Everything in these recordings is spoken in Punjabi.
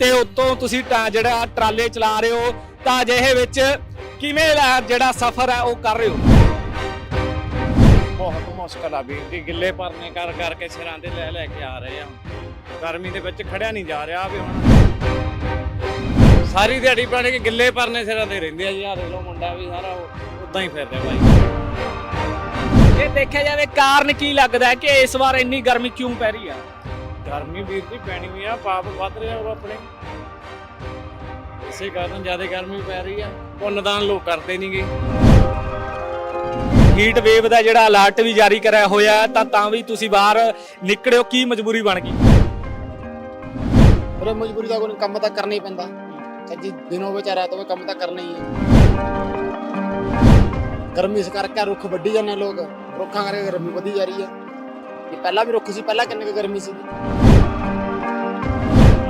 ਤੇ ਉਤੋਂ ਤੁਸੀਂ ਟਾ- ਜਿਹੜਾ ਟਰਾਲੇ ਚਲਾ ਰਹੇ ਹੋ ਤਾਂ ਅਜਿਹੇ ਵਿੱਚ ਕਿਵੇਂ ਦਾ ਜਿਹੜਾ ਸਫ਼ਰ ਹੈ ਉਹ ਕਰ ਰਹੇ ਹੋ? ਬਹੁਤ ਮੁਸ਼ਕਲ ਆ ਵੀਰ ਜੀ ਗਿੱਲੇ ਪਰਨੇ ਕਰ ਕਰਕੇ ਸਿਰਾਂ ਤੇ ਲੈ ਲੈ ਕੇ ਆ ਰਹੇ ਆ ਗਰਮੀ ਦੇ ਵਿੱਚ ਖੜਿਆ ਨਹੀਂ ਜਾ ਰਿਹਾ ਵੀ ਹੁਣ। ਸਾਰੀ ਦਿਹਾੜੀ ਪਾਣੀ ਕਿ ਗਿੱਲੇ ਪਰਨੇ ਸਿਰਾਂ ਤੇ ਰਹਿੰਦੇ ਆ ਜੀ ਆ ਦੇਖ ਲਓ ਮੁੰਡਾ ਵੀ ਸਾਰਾ ਉਦਾਂ ਹੀ ਫਿਰ ਰਿਹਾ ਬਾਈ ਜੇ ਦੇਖਿਆ ਜਾਵੇ ਕਾਰਨ ਕੀ ਲੱਗਦਾ ਹੈ ਕਿ ਇਸ ਵਾਰ ਇੰਨੀ ਗਰਮੀ ਕਿਉਂ ਪੈ ਰਹੀ ਆ? ਗਰਮੀ ਵੀਰ ਜੀ ਪੈਣੀ ਹੋਈ ਆ, ਪਾਪ ਵੱਧ ਰਿਹਾ ਉਹ ਆਪਣੇ। ਇਸੇ ਕਾਰਨ ਜ਼ਿਆਦਾ ਗਰਮੀ ਪੈ ਰਹੀ ਆ ਪੁੰਨਦਾਨ ਲੋਕ ਕਰਦੇ ਨਹੀਂਗੇ ਹੀਟ ਵੇਵ ਦਾ ਜਿਹੜਾ ਅਲਰਟ ਵੀ ਜਾਰੀ ਕਰਿਆ ਹੋਇਆ, ਤਾਂ ਤਾਂ ਵੀ ਤੁਸੀਂ ਬਾਹਰ ਨਿਕਲਿਓ, ਕੀ ਮਜਬੂਰੀ ਬਣ ਗਈ? ਉਹਰੇ ਮਜਬੂਰੀ ਦਾ ਕੋਈ ਕੰਮ ਤਾਂ ਕਰਨਾ ਹੀ ਪੈਂਦਾ। ਚਾਹੇ ਦਿਨ ਹੋਵੇ ਚਾਹੇ ਰਾਤ ਹੋਵੇ ਕੰਮ ਤਾਂ ਕਰਨਾ ਹੀ ਹੈ ਗਰਮੀ ਇਸ ਕਰਕੇ ਰੁੱਖ ਵੱਢੀ ਜਾਂਦੇ ਲੋਕ। ਰੁੱਖਾਂ ਕਰਕੇ ਗਰਮੀ ਵਧੀ ਜਾ ਰਹੀ ਹੈ ਇਹ ਪਹਿਲਾਂ ਵੀ ਰੁੱਖ ਸੀ, ਪਹਿਲਾਂ ਕਿੰਨੀ ਕੁ ਗਰਮੀ ਸੀ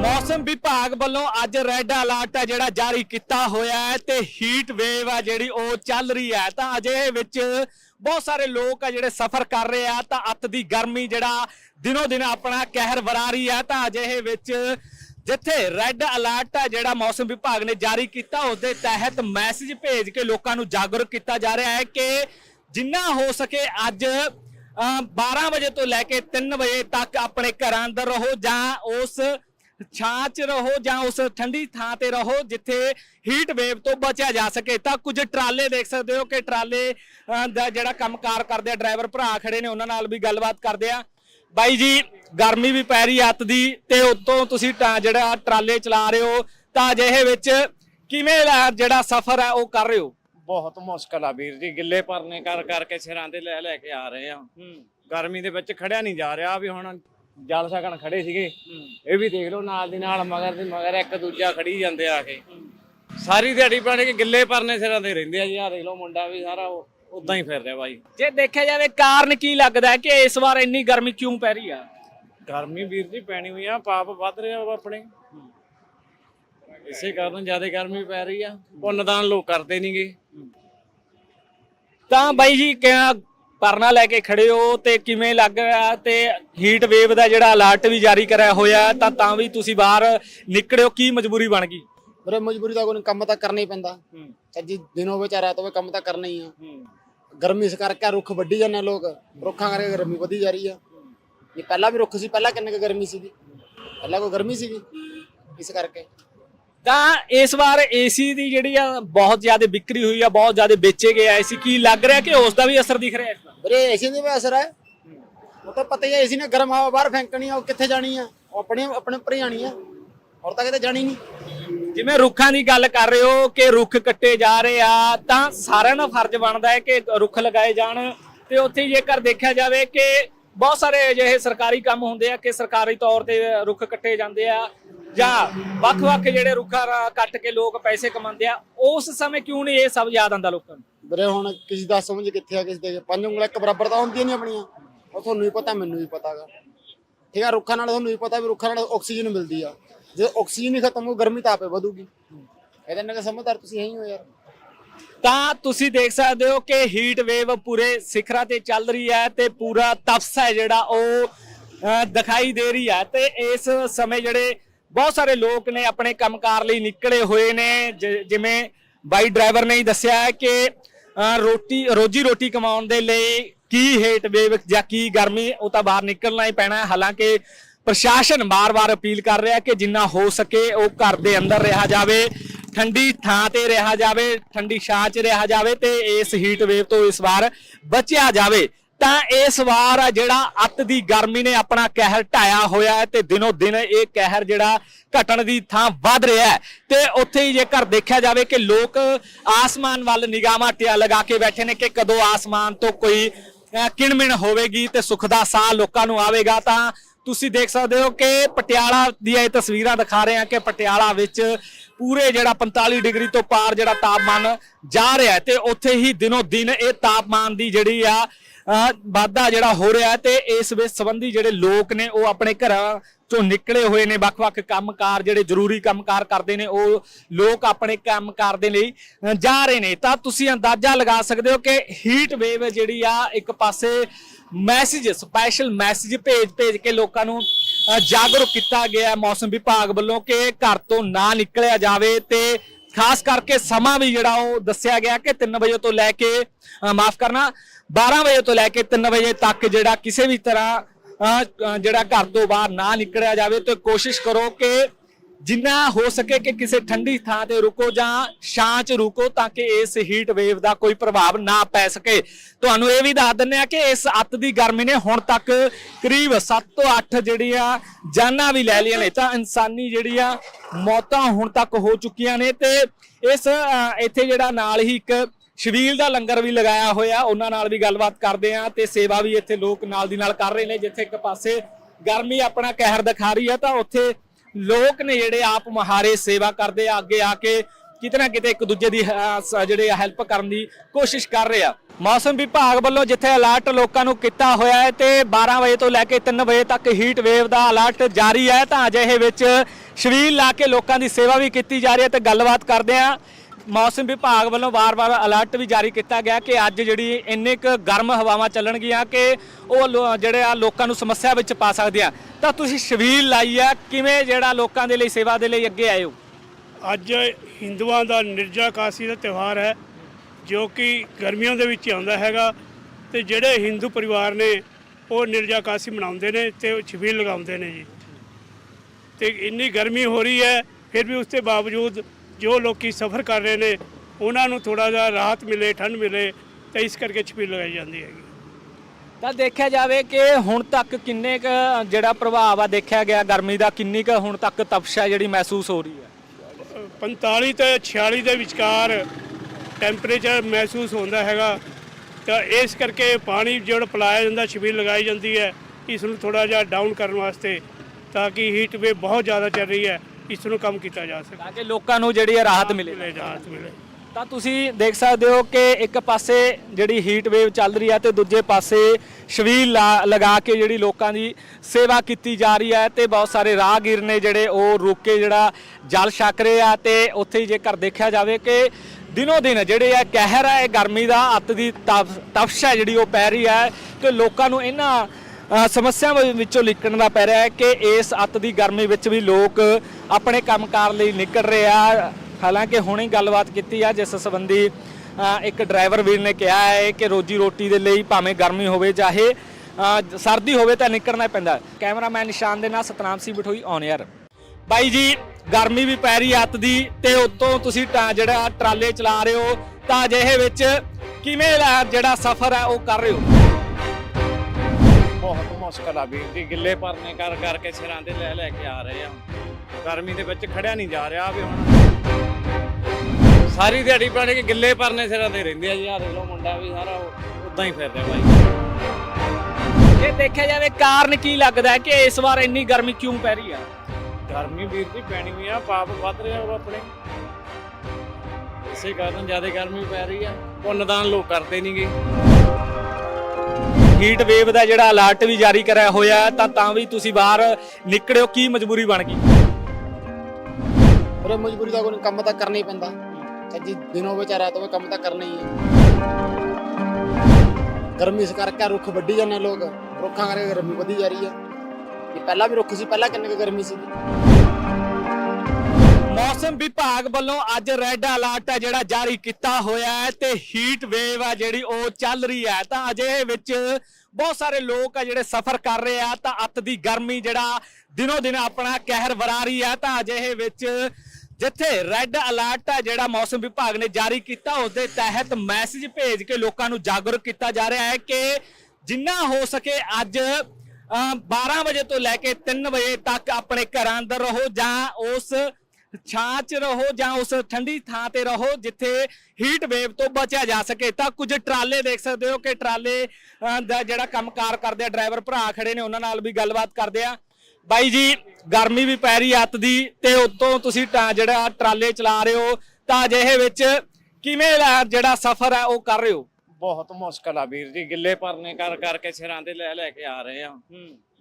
ਮੌਸਮ ਵਿਭਾਗ ਵੱਲੋਂ ਅੱਜ ਰੈੱਡ ਅਲਰਟ ਹੈ ਜਿਹੜਾ ਜਾਰੀ ਕੀਤਾ ਹੋਇਆ ਹੈ ਤੇ ਹੀਟ ਵੇਵ ਆ ਜਿਹੜੀ ਉਹ ਚੱਲ ਰਹੀ ਹੈ। ਤਾਂ ਅਜੇ ਵਿੱਚ ਬਹੁਤ ਸਾਰੇ ਲੋਕ ਆ ਜਿਹੜੇ ਸਫ਼ਰ ਕਰ ਰਹੇ ਆ, ਤਾਂ ਅੱਤ ਦੀ ਗਰਮੀ ਜਿਹੜਾ ਦਿਨੋ ਦਿਨ ਆਪਣਾ ਕਹਿਰ ਵਰਾ ਰਹੀ ਹੈ। ਤਾਂ ਅਜੇ ਵਿੱਚ ਜਿੱਥੇ ਰੈੱਡ ਅਲਰਟ ਹੈ ਜਿਹੜਾ ਮੌਸਮ ਵਿਭਾਗ ਨੇ ਜਾਰੀ ਕੀਤਾ ਉਸ ਦੇ ਤਹਿਤ ਮੈਸੇਜ ਭੇਜ ਕੇ ਲੋਕਾਂ ਨੂੰ ਜਾਗਰੂਕ ਕੀਤਾ ਜਾ ਰਿਹਾ ਹੈ ਕਿ ਜਿੰਨਾ ਹੋ ਸਕੇ ਅੱਜ 12 ਵਜੇ ਤੋਂ ਲੈ ਕੇ 3 ਵਜੇ ਤੱਕ ਆਪਣੇ ਘਰਾਂ ਅੰਦਰ ਰਹੋ ਜਾਂ ਉਸ ਛਾਂ 'ਚ ਰਹੋ ਜਾਂ ਉਸ ਠੰਡੀ ਥਾਂ ਤੇ ਰਹੋ ਜਿੱਥੇ ਹੀਟ ਵੇਵ ਤੋਂ ਬਚਿਆ ਜਾ ਸਕੇ। ਤਾਂ ਕੁਝ ਟਰਾਲੇ ਦੇਖ ਸਕਦੇ ਹੋ ਕਿ ਟਰਾਲੇ ਦਾ ਜਿਹੜਾ ਕੰਮਕਾਰ ਕਰਦੇ ਆ, ਡਰਾਈਵਰ ਭਰਾ ਖੜੇ ਨੇ, ਉਹਨਾਂ ਨਾਲ ਵੀ ਗੱਲਬਾਤ ਕਰਦੇ ਆ। ਬਾਈ ਜੀ, ਗਰਮੀ ਵੀ ਪੈ ਰਹੀ ਆ ਅੱਤ ਦੀ ਤੇ ਉਤੋਂ ਤੁਸੀਂ ਟਾ- ਜਿਹੜਾ ਟਰਾਲੇ ਚਲਾ ਰਹੇ ਹੋ, ਤਾਂ ਅਜਿਹੇ ਵਿੱਚ ਕਿਵੇਂ ਜਿਹੜਾ ਸਫ਼ਰ ਹੈ ਉਹ ਕਰ ਰਹੇ ਹੋ? ਬਹੁਤ ਮੁਸ਼ਕਲ ਆ ਵੀਰ ਜੀ ਗਿੱਲੇ ਪਰਨੇ ਕਰ ਕਰਕੇ ਸਿਰਾਂ ਤੇ ਲੈ ਲੈ ਕੇ ਆ ਰਹੇ ਆ। ਗਰਮੀ ਦੇ ਵਿੱਚ ਖੜਿਆ ਨਹੀਂ ਜਾ ਰਿਹਾ ਵੀ ਹੁਣ ਜਲ ਸਕਣ ਖੜੇ ਸੀਗੇ। ਇਹ ਵੀ ਦੇਖ ਲਓ ਨਾਲ ਦੀ ਨਾਲ ਮਗਰ ਦੀ ਮਗਰ ਇੱਕ ਦੂਜਾ ਖੜੀ ਜਾਂਦੇ ਆ ਕੇ। ਸਾਰੀ ਦਿਹਾੜੀ ਪਾਣੀ ਕਿ ਗਿੱਲੇ ਪਰਨੇ ਸਿਰਾਂ ਤੇ ਰਹਿੰਦੇ ਆ ਜੀ ਆ ਦੇਖ ਲਓ ਮੁੰਡਾ ਵੀ ਸਾਰਾ ਉਦਾਂ ਹੀ ਫਿਰ ਰਿਹਾ ਬਾਈ। ਜੇ ਦੇਖਿਆ ਜਾਵੇ ਕਾਰਨ ਕੀ ਲੱਗਦਾ ਕਿ ਇਸ ਵਾਰ ਇੰਨੀ ਗਰਮੀ ਕਿਉਂ ਪੈ ਰਹੀ ਆ? ਗਰਮੀ ਵੀਰ ਜੀ ਪੈਣੀ ਹੋਈ ਆ ਪਾਪ ਵੱਧ ਰਿਹਾ ਆਪਣੇ। ਇਸੇ ਕਾਰਨ ਜ਼ਿਆਦਾ ਗਰਮੀ ਪੈ ਰਹੀ ਆ ਪੁੰਨਦਾਨ ਲੋਕ ਕਰਦੇ ਨਹੀਂਗੇ ਤਾਂ ਬਾਈ ਜੀ ਕਿਆ ਪਰਨਾ ਲੈ ਕੇ ਖੜੇ ਹੋ ਤੇ ਕਿਵੇਂ ਲੱਗ ਰਿਹਾ ਤੇ ਹੀਟ ਵੇਵ ਦਾ ਜਿਹੜਾ ਅਲਰਟ ਵੀ ਜਾਰੀ ਕਰਿਆ ਹੋਇਆ ਤਾਂ ਤਾਂ ਵੀ ਤੁਸੀਂ ਬਾਹਰ ਨਿਕਲਿਓ ਕੀ ਮਜਬੂਰੀ ਬਣ ਗਈ? ਉਹਰੇ ਮਜਬੂਰੀ ਦਾ ਕੋਈ ਕੰਮ ਤਾਂ ਕਰਨਾ ਹੀ ਪੈਂਦਾ। ਚਾਹੇ ਦਿਨ ਹੋਵੇ ਚਾਹੇ ਰਾਤ ਹੋਵੇ ਕੰਮ ਤਾਂ ਕਰਨਾ ਹੀ ਹੈ। ਗਰਮੀ ਇਸ ਕਰਕੇ ਰੁੱਖ ਵੱਢੀ ਜਾਂਦੇ ਲੋਕ। ਰੁੱਖਾਂ ਕਰਕੇ ਗਰਮੀ ਵਧੀ ਜਾ ਰਹੀ ਹੈ ਇਹ ਪਹਿਲਾਂ ਵੀ ਰੁੱਖ ਸੀ ਪਹਿਲਾਂ ਕਿੰਨੀ ਕੁ ਗਰਮੀ ਸੀਗੀ? ਪਹਿਲਾਂ ਕੋਈ ਗਰਮੀ ਸੀਗੀ ਇਸ ਕਰਕੇ। ਤਾਂ ਇਸ ਵਾਰ ਏਸੀ ਦੀ ਜਿਹੜੀ ਆ ਬਹੁਤ ਜ਼ਿਆਦਾ ਵਿਕਰੀ ਹੋਈ ਆ ਬਹੁਤ ਜ਼ਿਆਦਾ ਵੇਚੇ ਗਏ ਏਸੀ ਕੀ ਲੱਗ ਰਿਹਾ ਕਿ ਉਸ ਦਾ ਵੀ ਅਸਰ ਦਿਖ ਰਿਹਾ ਇਸ ਵਾਰ? ਵੀਰੇ ਏਸੀ ਦੇ ਵੀ ਅਸਰ ਹੈ। ਉਹ ਤਾਂ ਪਤਾ ਹੀ ਹੈ ਏਸੀ ਨੇ ਗਰਮ ਹਵਾ ਬਾਹਰ ਫੈਂਕਣੀ ਆ ਉਹ ਕਿੱਥੇ ਜਾਣੀ ਆ? ਉਹ ਆਪਣੇ ਆਪਣੇ ਉੱਪਰ ਹੀ ਜਾਣੀ ਆ। ਹੋਰ ਤਾਂ ਕਿਤੇ ਜਾਣੀ ਨਹੀਂ। ਜਿਵੇਂ ਰੁੱਖਾਂ ਦੀ ਗੱਲ ਕਰ ਰਹੇ ਹੋ ਕਿ ਰੁੱਖ ਕੱਟੇ ਜਾ ਰਹੇ ਆ ਤਾਂ ਸਾਰਿਆਂ ਦਾ ਫਰਜ਼ ਬਣਦਾ ਹੈ ਕਿ ਰੁੱਖ ਲਗਾਏ ਜਾਣ। ਤੇ ਉੱਥੇ ਜੇਕਰ ਦੇਖਿਆ ਜਾਵੇ ਕਿ ਬਹੁਤ ਸਾਰੇ ਅਜਿਹੇ ਸਰਕਾਰੀ ਕੰਮ ਹੁੰਦੇ ਆ ਕਿ ਸਰਕਾਰੀ ਤੌਰ ਤੇ ਰੁੱਖ ਕੱਟੇ ਜਾਂਦੇ ਆ। ਜਾਂ ਵੱਖ-ਵੱਖ ਜਿਹੜੇ ਰੁੱਖਾਂ ਰਾ- ਕੱਟ ਕੇ ਲੋਕ ਪੈਸੇ ਕਮਾਉਂਦੇ ਆ ਉਸ ਸਮੇਂ ਕਿਉਂ ਨਹੀਂ ਇਹ ਸਭ ਯਾਦ ਆਉਂਦਾ ਲੋਕਾਂ ਨੂੰ? ਵੀਰੇ ਹੁਣ ਕਿਸੇ ਦਾ ਸਮਝ ਕਿੱਥੇ ਆ ਕਿਸੇ ਦੇ ਪੰਜ ਉਂਗਲਾਂ ਇੱਕ ਬਰਾਬਰ ਤਾਂ ਹੁੰਦੀਆਂ ਨਹੀਂ ਆਪਣੀਆਂ। ਉਹ ਤੁਹਾਨੂੰ ਵੀ ਪਤਾ ਮੈਨੂੰ ਵੀ ਪਤਾਗਾ। ਠੀਕ ਆ ਰੁੱਖਾਂ ਨਾਲ ਤੁਹਾਨੂੰ ਵੀ ਪਤਾ ਵੀ ਰੁੱਖਾਂ ਨਾਲ ਆਕਸੀਜਨ ਮਿਲਦੀ ਆ। ਜੇ ਆਕਸੀਜਨ ਹੀ ਖਤਮ ਹੋ ਗਰਮੀ ਤਾਂ ਆਪੇ ਵਧੂਗੀ। ਇਹਦੇ ਨਾਲ ਸਮਝਦਾਰ ਤੁਸੀਂ ਹੈ ਹੀ ਹੋ ਯਾਰ। ਤਾਂ ਤੁਸੀਂ ਦੇਖ ਸਕਦੇ ਹੋ ਕਿ ਹੀਟ ਵੇਵ ਪੂਰੇ ਸਿਖਰਾਂ ਤੇ ਚੱਲ ਰਹੀ ਹੈ ਤੇ ਪੂਰਾ ਤਪਸ ਹੈ ਜਿਹੜਾ ਉਹ ਦਿਖਾਈ ਦੇ ਰਹੀ ਹੈ ਤੇ ਇਸ ਸਮੇਂ ਜਿਹੜੇ ਬਹੁਤ ਸਾਰੇ ਲੋਕ ਨੇ ਆਪਣੇ ਕੰਮਕਾਰ ਲਈ ਨਿਕਲੇ ਹੋਏ ਨੇ, ਜ- ਜਿਵੇਂ ਬਾਈ ਡਰਾਈਵਰ ਨੇ ਹੀ ਦੱਸਿਆ ਹੈ ਕਿ ਰੋਟੀ, ਰੋਜੀ ਰੋਟੀ ਕਮਾਉਣ ਦੇ ਲਈ ਕੀ ਹੀਟ ਵੇਵ ਜਾਂ ਕੀ ਗਰਮੀ, ਉਹ ਤਾਂ ਬਾਹਰ ਨਿਕਲਣਾ ਹੀ ਪੈਣਾ ਹੈ। ਹਾਲਾਂਕਿ ਪ੍ਰਸ਼ਾਸਨ ਬਾਰ-ਬਾਰ ਅਪੀਲ ਕਰ ਰਿਹਾ ਕਿ ਜਿੰਨਾ ਹੋ ਸਕੇ ਉਹ ਘਰ ਦੇ ਅੰਦਰ ਰਿਹਾ ਜਾਵੇ, ਠੰਡੀ ਥਾਂ ਤੇ ਰਿਹਾ ਜਾਵੇ, ਠੰਡੀ ਛਾਂ 'ਚ ਰਿਹਾ ਜਾਵੇ ਤੇ ਇਸ ਹੀਟ ਵੇਵ ਤੋਂ ਇਸ ਵਾਰ ਬਚਿਆ ਜਾਵੇ। ਤਾਂ ਇਸ ਵਾਰ ਆ ਜਿਹੜਾ ਅੱਤ ਦੀ ਗਰਮੀ ਨੇ ਆਪਣਾ ਕਹਿਰ ਢਾਇਆ ਹੋਇਆ ਹੈ ਤੇ ਦਿਨੋ ਦਿਨ ਇਹ ਕਹਿਰ ਜਿਹੜਾ ਘਟਣ ਦੀ ਥਾਂ ਵੱਧ ਰਿਹਾ ਹੈ। ਤੇ ਉੱਥੇ ਹੀ ਜੇਕਰ ਦੇਖਿਆ ਜਾਵੇ ਕਿ ਲੋਕ ਆਸਮਾਨ ਵੱਲ ਨਿਗਾਹਾਂ ਟਿਆ ਲਗਾ ਕੇ ਬੈਠੇ ਨੇ ਕਿ ਕਦੋਂ ਆਸਮਾਨ ਤੋਂ ਕੋਈ ਕਿਣਮਿਣ ਹੋਵੇਗੀ ਤੇ ਸੁੱਖ ਦਾ ਸਾਹ ਲੋਕਾਂ ਨੂੰ ਆਵੇਗਾ, ਤਾਂ ਤੁਸੀਂ ਦੇਖ ਸਕਦੇ ਹੋ ਕਿ ਪਟਿਆਲਾ ਦੀਆਂ ਇਹ ਤਸਵੀਰਾਂ ਦਿਖਾ ਰਹੇ ਹਾਂ ਕਿ ਪਟਿਆਲਾ ਵਿੱਚ ਪੂਰੇ ਜਿਹੜਾ 45 ਡਿਗਰੀ ਤੋਂ ਪਾਰ ਜਿਹੜਾ ਤਾਪਮਾਨ ਜਾ ਰਿਹਾ ਤੇ ਉੱਥੇ ਹੀ ਦਿਨੋ ਦਿਨ ਇਹ ਤਾਪਮਾਨ ਦੀ ਜਿਹੜੀ ਆ ਵਾਧਾ ਜਿਹੜਾ ਹੋ ਰਿਹਾ ਤੇ ਇਸ ਵਿੱਚ ਸੰਬੰਧੀ ਜਿਹੜੇ ਲੋਕ ਨੇ ਉਹ ਆਪਣੇ ਘਰਾਂ ਚੋਂ ਨਿਕਲੇ ਹੋਏ ਨੇ, ਵੱਖ-ਵੱਖ ਕੰਮਕਾਰ ਜਿਹੜੇ ਜ਼ਰੂਰੀ ਕੰਮਕਾਰ ਕਰਦੇ ਨੇ, ਉਹ ਲੋਕ ਆਪਣੇ ਕੰਮਕਾਰ ਦੇ ਲਈ ਜਾ ਰਹੇ ਨੇ। ਤਾਂ ਤੁਸੀਂ ਅੰਦਾਜ਼ਾ ਲਗਾ ਸਕਦੇ ਹੋ ਕਿ ਹੀਟ ਵੇਵ ਜਿਹੜੀ ਆ, ਇੱਕ ਪਾਸੇ ਮੈਸੇਜ ਸਪੈਸ਼ਲ ਮੈਸੇਜ ਭੇਜ ਭੇਜ ਕੇ ਲੋਕਾਂ ਨੂੰ ਜਾਗਰੂਕ ਕੀਤਾ ਗਿਆ ਮੌਸਮ ਵਿਭਾਗ ਵੱਲੋਂ ਕਿ ਘਰ ਤੋਂ ਨਾ ਨਿਕਲਿਆ ਜਾਵੇ ਤੇ ਖਾਸ ਕਰਕੇ ਸਮਾਂ ਵੀ ਜਿਹੜਾ ਉਹ ਦੱਸਿਆ ਗਿਆ ਕਿ 3 ਵਜੇ ਤੋਂ ਲੈ ਕੇ ਮਾਫ ਕਰਨਾ 12 ਵਜੇ ਤੋਂ ਲੈ ਕੇ 3 ਵਜੇ ਤੱਕ ਜਿਹੜਾ ਕਿਸੇ ਵੀ ਤਰ੍ਹਾਂ ਜਿਹੜਾ ਘਰ ਤੋਂ ਬਾਹਰ ਨਾ ਨਿਕਲਿਆ ਜਾਵੇ, ਤੇ ਕੋਸ਼ਿਸ਼ ਕਰੋ ਕਿ ਜਿੰਨਾ ਹੋ ਸਕੇ ਕਿ ਕਿਸੇ ਠੰਡੀ ਥਾਂ ਤੇ ਰੁਕੋ ਜਾਂ ਛਾਂ 'ਚ ਰੁਕੋ ਤਾਂ ਕਿ ਇਸ ਹੀਟ ਵੇਵ ਦਾ ਕੋਈ ਪ੍ਰਭਾਵ ਨਾ ਪੈ ਸਕੇ। ਤੁਹਾਨੂੰ ਇਹ ਵੀ ਦੱਸ ਦਿੰਦੇ ਆ ਕਿ ਇਸ ਅੱਤ ਦੀ ਗਰਮੀ ਨੇ ਹੁਣ ਤੱਕ ਕਰੀਬ 7 ਤੋਂ 8 ਜਿਹੜੀਆਂ ਜਾਨਾਂ ਵੀ ਲੈ ਲਈਆਂ ਨੇ। ਤਾਂ ਇਨਸਾਨੀ ਜਿਹੜੀਆਂ ਮੌਤਾਂ ਹੁਣ ਤੱਕ ਹੋ ਚੁੱਕੀਆਂ ਨੇ ਤੇ ਇਸ ਇੱਥੇ ਜਿਹੜਾ ਨਾਲ ਹੀ ਇੱਕ ਸ਼ਬੀਲ ਦਾ ਲੰਗਰ ਵੀ ਲਗਾਇਆ ਹੋਇਆ, ਉਹਨਾਂ ਨਾਲ ਵੀ ਗੱਲਬਾਤ ਕਰਦੇ ਆ ਤੇ ਸੇਵਾ ਵੀ ਇੱਥੇ ਲੋਕ ਨਾਲ ਦੀ ਨਾਲ ਕਰ ਰਹੇ ਨੇ, ਜਿੱਥੇ ਇੱਕ ਪਾਸੇ ਗਰਮੀ ਆਪਣਾ ਕਹਿਰ ਦਿਖਾ ਰਹੀ ਹੈ ਤਾਂ ਉੱਥੇ ਲੋਕ ਨੇ ਜਿਹੜੇ ਆਪ ਮਹਾਰੇ ਸੇਵਾ ਕਰਦੇ ਆ ਅੱਗੇ ਆ ਕੇ ਕਿਤੇ ਨਾ ਕਿਤੇ ਇੱਕ ਦੂਜੇ ਦੀ ਅਹ, ਸ- ਜਿਹੜੇ ਹੈਲਪ ਕਰਨ ਦੀ ਕੋਸ਼ਿਸ਼ ਕਰ ਰਹੇ ਆ। ਮੌਸਮ ਵਿਭਾਗ ਵੱਲੋਂ ਜਿੱਥੇ ਅਲਰਟ ਲੋਕਾਂ ਨੂੰ ਕੀਤਾ ਹੋਇਆ ਹੈ ਤੇ 12 ਵਜੇ ਤੋਂ ਲੈ ਕੇ 3 ਵਜੇ ਤੱਕ ਹੀਟ ਵੇਵ ਦਾ ਅਲਰਟ ਜਾਰੀ ਹੈ ਤਾਂ ਅਜਿਹੇ ਵਿੱਚ ਸ਼ਵੀਲ ਲਾ ਕੇ ਲੋਕਾਂ ਦੀ ਸੇਵਾ ਵੀ ਕੀਤੀ ਜਾ ਰਹੀ ਹੈ ਤੇ ਗੱਲਬਾਤ ਕਰਦੇ ਆ। ਮੌਸਮ ਵਿਭਾਗ ਵੱਲੋਂ ਵਾਰ-ਵਾਰ ਅਲਰਟ ਵੀ ਜਾਰੀ ਕੀਤਾ ਗਿਆ ਕਿ ਅੱਜ ਜਿਹੜੀ ਇੰਨੇ ਕੁ ਗਰਮ ਹਵਾਵਾਂ ਚੱਲਣਗੀਆਂ ਕਿ ਉਹ ਲੋ- ਜਿਹੜੇ ਆ ਲੋਕਾਂ ਨੂੰ ਸਮੱਸਿਆ ਵਿੱਚ ਪਾ ਸਕਦੀਆਂ। ਤਾਂ ਤੁਸੀਂ ਸ਼ਵੀਲ ਲਾਈ ਆ, ਕਿਵੇਂ ਜਿਹੜਾ ਲੋਕਾਂ ਦੇ ਲਈ, ਸੇਵਾ ਦੇ ਲਈ ਅੱਗੇ ਆਏ ਹੋ? ਅੱਜ ਹਿੰਦੂਆਂ ਦਾ ਨਿਰਜਾ ਕਾਸੀ ਦਾ ਤਿਉਹਾਰ ਹੈ, ਜੋ ਕਿ ਗਰਮੀਆਂ ਦੇ ਵਿੱਚ ਆਉਂਦਾ ਹੈਗਾ ਤੇ ਜਿਹੜੇ ਹਿੰਦੂ ਪਰਿਵਾਰ ਨੇ, ਉਹ ਨਿਰਜਾ ਕਾਸੀ ਮਨਾਉਂਦੇ ਨੇ ਤੇ ਉਹ ਛਬੀਲ ਲਗਾਉਂਦੇ ਨੇ ਜੀ। ਤੇ ਇੰਨੀ ਗਰਮੀ ਹੋ ਰਹੀ ਹੈ, ਫਿਰ ਵੀ ਉਸ ਦੇ ਬਾਵਜੂਦ ਜੋ ਲੋਕੀ ਸਫ਼ਰ ਕਰ ਰਹੇ ਨੇ ਉਹਨਾਂ ਨੂੰ ਥੋੜਾ ਜਿਹਾ ਰਾਹਤ ਮਿਲੇ ਠੰਡ ਮਿਲੇ ਤੇ ਇਸ ਕਰਕੇ ਛਬੀਲ ਲਗਾਈ ਜਾਂਦੀ ਹੈਗੀ। ਤਾਂ ਦੇਖਿਆ ਜਾਵੇ ਕਿ ਹੁਣ ਤੱਕ ਕਿੰਨੇ ਕ ਜਿਹੜਾ ਪ੍ਰਭਾਵ ਆ ਦੇਖਿਆ ਗਿਆ ਗਰਮੀ ਦਾ ਕਿੰਨੀ ਕ ਹੁਣ ਤੱਕ ਤਪਸ਼ ਜਿਹੜੀ ਮਹਿਸੂਸ ਹੋ ਰਹੀ ਹੈ? 45 ਤੇ 46 ਦੇ ਵਿਚਕਾਰ ਟੈਂਪਰੇਚਰ ਮਹਿਸੂਸ ਹੁੰਦਾ ਹੈਗਾ ਤਾਂ ਇਸ ਕਰਕੇ ਪਾਣੀ ਜਿਹੜਾ ਪਿਲਾਇਆ ਜਾਂਦਾ ਛਬੀਲ ਲਗਾਈ ਜਾਂਦੀ ਹੈ ਇਸ ਨੂੰ ਥੋੜਾ ਜਿਹਾ ਡਾਊਨ ਕਰਨ ਵਾਸਤੇ ਤਾਂ ਕਿ ਹੀਟ ਵੇ ਬਹੁਤ ਜ਼ਿਆਦਾ ਚੱਲ ਰਹੀ ਹੈ। ਇਸ ਨੂੰ ਕਮ ਕੀਤਾ ਜਾ ਸਕੇ। ਤਾਂ ਕਿ ਲੋਕਾਂ ਨੂੰ ਜਿਹੜੀ ਹੈ ਰਾਹਤ ਮਿਲੇ। ਮਿਲੇ ਰਾਹਤ ਮਿਲੇ। ਤਾਂ ਤੁਸੀਂ ਦੇਖ ਸਕਦੇ ਹੋ ਕਿ ਇੱਕ ਪਾਸੇ ਜਿਹੜੀ ਹੀਟ ਵੇਵ ਚੱਲ ਰਹੀ ਹੈ ਤੇ ਦੂਜੇ ਪਾਸੇ ਸ਼ਵੀਲ ਲਾ- ਲਗਾ ਕੇ ਜਿਹੜੀ ਲੋਕਾਂ ਦੀ ਸੇਵਾ ਕੀਤੀ ਜਾ ਰਹੀ ਹੈ ਤੇ ਬਹੁਤ ਸਾਰੇ ਰਾਹਗੀਰ ਨੇ ਜਿਹੜੇ ਉਹ ਰੁਕ ਕੇ ਜਿਹੜਾ ਜਲ ਛਕ ਰਹੇ ਆ ਤੇ ਉੱਥੇ ਹੀ ਜੇਕਰ ਦੇਖਿਆ ਜਾਵੇ ਕਿ ਦਿਨੋ ਦਿਨ ਜਿਹੜੇ ਆ ਕਹਿਰ ਹੈ ਇਹ ਗਰਮੀ ਦਾ ਅੱਤ ਦੀ ਤਪ- ਤਪਸ਼ ਹੈ ਜਿਹੜੀ ਉਹ ਪੈ ਰਹੀ ਹੈ ਤੇ ਲੋਕਾਂ ਨੂੰ ਇਹਨਾਂ ਸਮੱਸਿਆਵਾਂ ਵਿੱਚੋਂ ਨਿਕਲਣ ਦਾ ਪੈ ਰਿਹਾ ਹੈ ਕਿ ਇਸ ਅੱਤ ਦੀ ਗਰਮੀ ਵਿੱਚ ਵੀ ਲੋਕ ਆਪਣੇ ਕੰਮਕਾਰ ਲਈ ਨਿਕਲ ਰਹੇ ਆ। ਹਾਲਾਂਕਿ ਹੁਣੇ ਗੱਲਬਾਤ ਕੀਤੀ ਆ, ਜਿਸ ਸੰਬੰਧੀ ਇੱਕ ਡਰਾਈਵਰ ਵੀਰ ਨੇ ਕਿਹਾ ਹੈ ਕਿ ਰੋਜੀ ਰੋਟੀ ਦੇ ਲਈ ਭਾਵੇਂ ਗਰਮੀ ਹੋਵੇ ਚਾਹੇ ਸਰਦੀ ਹੋਵੇ ਤਾਂ ਨਿਕਲਣਾ ਪੈਂਦਾ। ਕੈਮਰਾਮੈਨ ਨਿਸ਼ਾਨ ਦੇ ਨਾਲ ਸਤਨਾਮ ਸਿੰਘ ਬਠੋਈ ਔਨ 에ਅਰ ਬਾਈ ਜੀ, ਗਰਮੀ ਵੀ ਪੈ ਰਹੀ ਅੱਤ ਦੀ ਤੇ ਉਤੋਂ ਤੁਸੀਂ ਟਾ- ਜਿਹੜਾ ਟਰਾਲੇ ਚਲਾ ਰਹੇ ਹੋ, ਤਾਂ ਅਜਿਹੇ ਵਿੱਚ ਕਿਵੇਂ ਜਿਹੜਾ ਸਫ਼ਰ ਹੈ ਉਹ ਕਰ ਰਹੇ ਹੋ? ਬਹੁਤ ਮੁਸ਼ਕਲ ਆ ਵੀਰ ਜੀ ਗਿੱਲੇ ਪਰਨੇ ਕਰ ਕਰਕੇ ਸਿਰਾਂ ਤੇ ਲੈ ਲੈ ਕੇ ਆ ਰਹੇ ਆ ਗਰਮੀ ਦੇ ਵਿੱਚ ਖੜਿਆ ਨਹੀਂ ਜਾ ਰਿਹਾ ਵੀ ਹੁਣ। ਸਾਰੀ ਦਿਹਾੜੀ ਪੜ ਕੇ ਗਿੱਲੇ ਪਰਨੇ ਸਿਰਾਂ ਤੇ ਰਹਿੰਦੇ ਆ ਜੀ ਆ ਦੇਖ ਲਓ ਮੁੰਡਾ ਵੀ ਸਾਰਾ ਉਦਾਂ ਹੀ ਫਿਰਦਾ ਬਾਈ। ਇਹ ਦੇਖਿਆ ਜਾਵੇ ਕਾਰਨ ਕੀ ਲੱਗਦਾ ਕਿ ਇਸ ਵਾਰ ਇੰਨੀ ਗਰਮੀ ਕਿਉਂ ਪੈ ਰਹੀ ਹੈ ਗਰਮੀ ਵੀਰ ਜੀ ਪੈਣੀ ਵੀ ਆ ਪਾਪ ਵੱਧ ਰਿਹਾ ਉਹ ਆਪਣੇ। ਇਸੇ ਕਾਰਨ ਜ਼ਿਆਦਾ ਗਰਮੀ ਪੈ ਰਹੀ ਆ ਪੁੰਨਦਾਨ ਲੋਕ ਕਰਦੇ ਨਹੀਂਗੇ ਹੀਟ ਵੇਵ ਦਾ ਜਿਹੜਾ ਅਲਰਟ ਵੀ ਜਾਰੀ ਕਰਿਆ ਹੋਇਆ ਤਾਂ ਤਾਂ ਵੀ ਤੁਸੀਂ ਬਾਹਰ ਨਿਕੜਿਓ ਕੀ ਮਜਬੂਰੀ ਬਣ ਗਈ? ਪਰ ਮਜਬੂਰੀ ਦਾ ਕੋਈ ਕੰਮ ਤਾਂ ਕਰਨਾ ਹੀ ਪੈਂਦਾ। ਚਾਹੇ ਦਿਨ ਹੋਵੇ ਚਾਹੇ ਕੰਮ ਤਾਂ ਕਰਨਾ ਹੀ ਹੈ। ਗਰਮੀ ਇਸ ਕਰਕੇ ਰੁੱਖ ਵੱਢੀ ਜਾਂਦੇ ਲੋਕ। ਰੁੱਖਾਂ ਕਰਕੇ ਗਰਮੀ ਵਧੀ ਜਾ ਰਹੀ ਹੈ। ਇਹ ਪਹਿਲਾਂ ਵੀ ਰੁੱਖ ਸੀ, ਪਹਿਲਾਂ ਕਿੰਨੀ ਕੁ ਗਰਮੀ ਸੀ। ਮੌਸਮ ਵਿਭਾਗ ਵੱਲੋਂ ਅੱਜ ਰੈੱਡ ਅਲਰਟ ਹੈ ਜਿਹੜਾ ਜਾਰੀ ਕੀਤਾ ਹੋਇਆ ਹੈ ਤੇ ਹੀਟ ਵੇਵ ਆ ਜਿਹੜੀ ਉਹ ਚੱਲ ਰਹੀ ਹੈ। ਤਾਂ ਅਜੇ ਵਿੱਚ ਬਹੁਤ ਸਾਰੇ ਲੋਕ ਆ ਜਿਹੜੇ ਸਫ਼ਰ ਕਰ ਰਹੇ ਆ ਤਾਂ ਅੱਤ ਦੀ ਗਰਮੀ ਜਿਹੜਾ ਦਿਨੋ ਦਿਨ ਆਪਣਾ ਕਹਿਰ ਵਰਾ ਰਹੀ ਹੈ। ਤਾਂ ਅਜੇ ਵਿੱਚ ਜਿੱਥੇ ਰੈੱਡ ਅਲਰਟ ਹੈ ਜਿਹੜਾ ਮੌਸਮ ਵਿਭਾਗ ਨੇ ਜਾਰੀ ਕੀਤਾ ਉਸ ਦੇ ਤਹਿਤ ਮੈਸੇਜ ਭੇਜ ਕੇ ਲੋਕਾਂ ਨੂੰ ਜਾਗਰੂਕ ਕੀਤਾ ਜਾ ਰਿਹਾ ਹੈ ਕਿ ਜਿੰਨਾ ਹੋ ਸਕੇ ਅੱਜ ਅ, 12 ਵਜੇ ਤੋਂ ਲੈ ਕੇ 3 ਵਜੇ ਤੱਕ ਆਪਣੇ ਘਰਾਂ ਅੰਦਰ ਰਹੋ ਜਾਂ ਉਸ ਛਾਂ 'ਚ ਰਹੋ ਜਾਂ ਉਸ ਠੰਡੀ ਥਾਂ ਤੇ ਰਹੋ ਜਿੱਥੇ ਹੀਟ ਵੇਵ ਤੋਂ ਬਚਿਆ ਜਾ ਸਕੇ। ਤਾਂ ਕੁਝ ਟਰਾਲੇ ਦੇਖ ਸਕਦੇ ਹੋ ਕਿ ਟਰਾਲੇ ਦਾ ਜਿਹੜਾ ਕੰਮਕਾਰ ਕਰਦੇ ਆ ਡਰਾਈਵਰ ਭਰਾ ਖੜੇ ਨੇ ਉਹਨਾਂ ਨਾਲ ਵੀ ਗੱਲਬਾਤ ਕਰਦੇ ਆ। ਬਾਈ ਜੀ ਗਰਮੀ ਵੀ ਪੈ ਰਹੀ ਅੱਤ ਦੀ ਤੇ ਉਤੋਂ ਤੁਸੀਂ ਟਾ- ਜਿਹੜਾ ਟਰਾਲੇ ਚਲਾ ਰਹੇ ਹੋ ਤਾਂ ਅਜਿਹੇ ਵਿੱਚ ਕਿਵੇਂ ਦਾ ਜਿਹੜਾ ਸਫ਼ਰ ਹੈ ਉਹ ਕਰ ਰਹੇ ਹੋ? ਬਹੁਤ ਮੁਸ਼ਕਲ ਆ ਵੀਰ ਜੀ ਗਿੱਲੇ ਪਰਨੇ ਕਰ ਕਰਕੇ ਸਿਰਾਂ ਤੇ ਲੈ ਲੈ ਕੇ ਆ ਰਹੇ ਆ।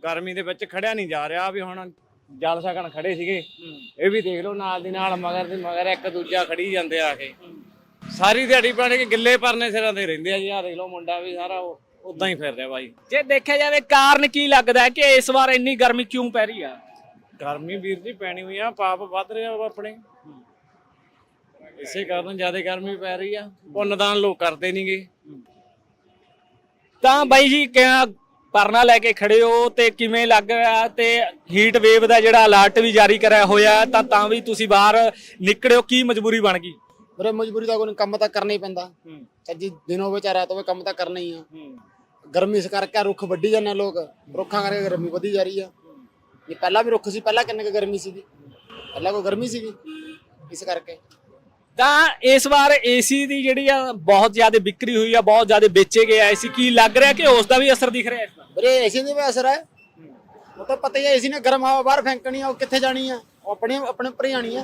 ਗਰਮੀ ਦੇ ਵਿੱਚ ਖੜਿਆ ਨਹੀਂ ਜਾ ਰਿਹਾ ਵੀ ਹੁਣ ਜਲ ਸਕਣ ਖੜੇ ਸੀਗੇ। ਇਹ ਵੀ ਦੇਖ ਲਓ ਨਾਲ ਦੀ ਨਾਲ ਮਗਰ ਦੀ ਮਗਰ ਇੱਕ ਦੂਜਾ ਖੜੀ ਜਾਂਦੇ ਆ ਕੇ ਸਾਰੀ ਦਿਹਾੜੀ ਪੜ ਕੇ ਗਿੱਲੇ ਪਰਨੇ ਸਿਰਾਂ ਤੇ ਰਹਿੰਦੇ ਆ ਜੀ। ਆ ਦੇਖ ਲਓ ਮੁੰਡਾ ਵੀ ਸਾਰਾ ਉਦਾਂ ਹੀ ਫਿਰ ਰਿਹਾ ਬਾਈ। ਜੇ ਦੇਖਿਆ ਜਾਵੇ ਕਾਰਨ ਕੀ ਲੱਗਦਾ ਹੈ ਕਿ ਇਸ ਵਾਰ ਇੰਨੀ ਗਰਮੀ ਕਿਉਂ ਪੈ ਰਹੀ ਆ? ਗਰਮੀ ਵੀਰ ਜੀ ਪੈਣੀ ਹੋਈ ਆ ਪਾਪ ਵੱਧ ਰਿਹਾ ਆਪਣੇ। ਇਸੇ ਕਾਰਨ ਜ਼ਿਆਦਾ ਗਰਮੀ ਪੈ ਰਹੀ ਆ। ਪੁੰਨਦਾਨ ਲੋਕ ਕਰਦੇ ਨਹੀਂਗੇ ਤਾਂ ਬਾਈ ਜੀ ਪਰਨਾ ਲੈ ਕੇ ਖੜੇ ਹੋ ਤੇ ਕਿਵੇਂ ਲੱਗ ਰਿਹਾ ਤੇ ਹੀਟ ਵੇਵ ਦਾ ਜਿਹੜਾ ਅਲਰਟ ਵੀ ਜਾਰੀ ਕਰਿਆ ਹੋਇਆ ਤਾਂ ਤਾਂ ਵੀ ਤੁਸੀਂ ਬਾਹਰ ਨਿਕੜਿਓ ਕੀ ਮਜਬੂਰੀ ਬਣ ਗਈ? ਵੀਰੇ ਮਜਬੂਰੀ ਦਾ ਕੋਈ ਕੰਮ ਤਾਂ ਕਰਨਾ ਹੀ ਪੈਂਦਾ। ਚਾਹੇ ਦਿਨ ਹੋਵੇ ਚਾਹੇ ਰਾਤ ਹੋਵੇ ਕੰਮ ਤਾਂ ਕਰਨਾ ਹੀ ਆ। ਗਰਮੀ ਇਸ ਕਰਕੇ ਰੁੱਖ ਵੱਢੀ ਜਾਂਦੇ ਲੋਕ। ਰੁੱਖਾਂ ਕਰਕੇ ਗਰਮੀ ਵਧੀ ਜਾ ਰਹੀ ਆ। ਇਹ ਪਹਿਲਾਂ ਵੀ ਰੁੱਖ ਸੀ ਪਹਿਲਾਂ ਕਿੰਨੇ ਕੁ ਗਰਮੀ ਸੀਗੀ? ਪਹਿਲਾਂ ਕੋਈ ਗਰਮੀ ਸੀਗੀ? ਇਸ ਕਰਕੇ। ਤਾਂ ਇਸ ਵਾਰ ਏਸੀ ਦੀ ਜਿਹੜੀ ਆ ਬਹੁਤ ਜ਼ਿਆਦਾ ਵਿਕਰੀ ਹੋਈ ਆ ਬਹੁਤ ਜ਼ਿਆਦਾ ਵੇਚੇ ਗਏ ਆ ਏਸੀ। ਕੀ ਲੱਗ ਰਿਹਾ ਕਿ ਉਸ ਦਾ ਵੀ ਅਸਰ ਦਿਖ ਰਿਹਾ ਇਸ ਵਾਰ? ਵੀਰੇ ਏਸੀ ਦੇ ਵੀ ਅਸਰ ਹੈ। ਉਹ ਤਾਂ ਪਤਾ ਹੀ ਹੈ ਏਸੀ ਨੇ ਗਰਮ ਹਵਾ ਬਾਹਰ ਫੈਂਕਣੀ ਆ ਉਹ ਕਿੱਥੇ ਜਾਣੀ ਆ? ਉਹ ਆਪਣੇ ਆਪਣੇ ਉੱਪਰ ਜਾਣੀ ਆ।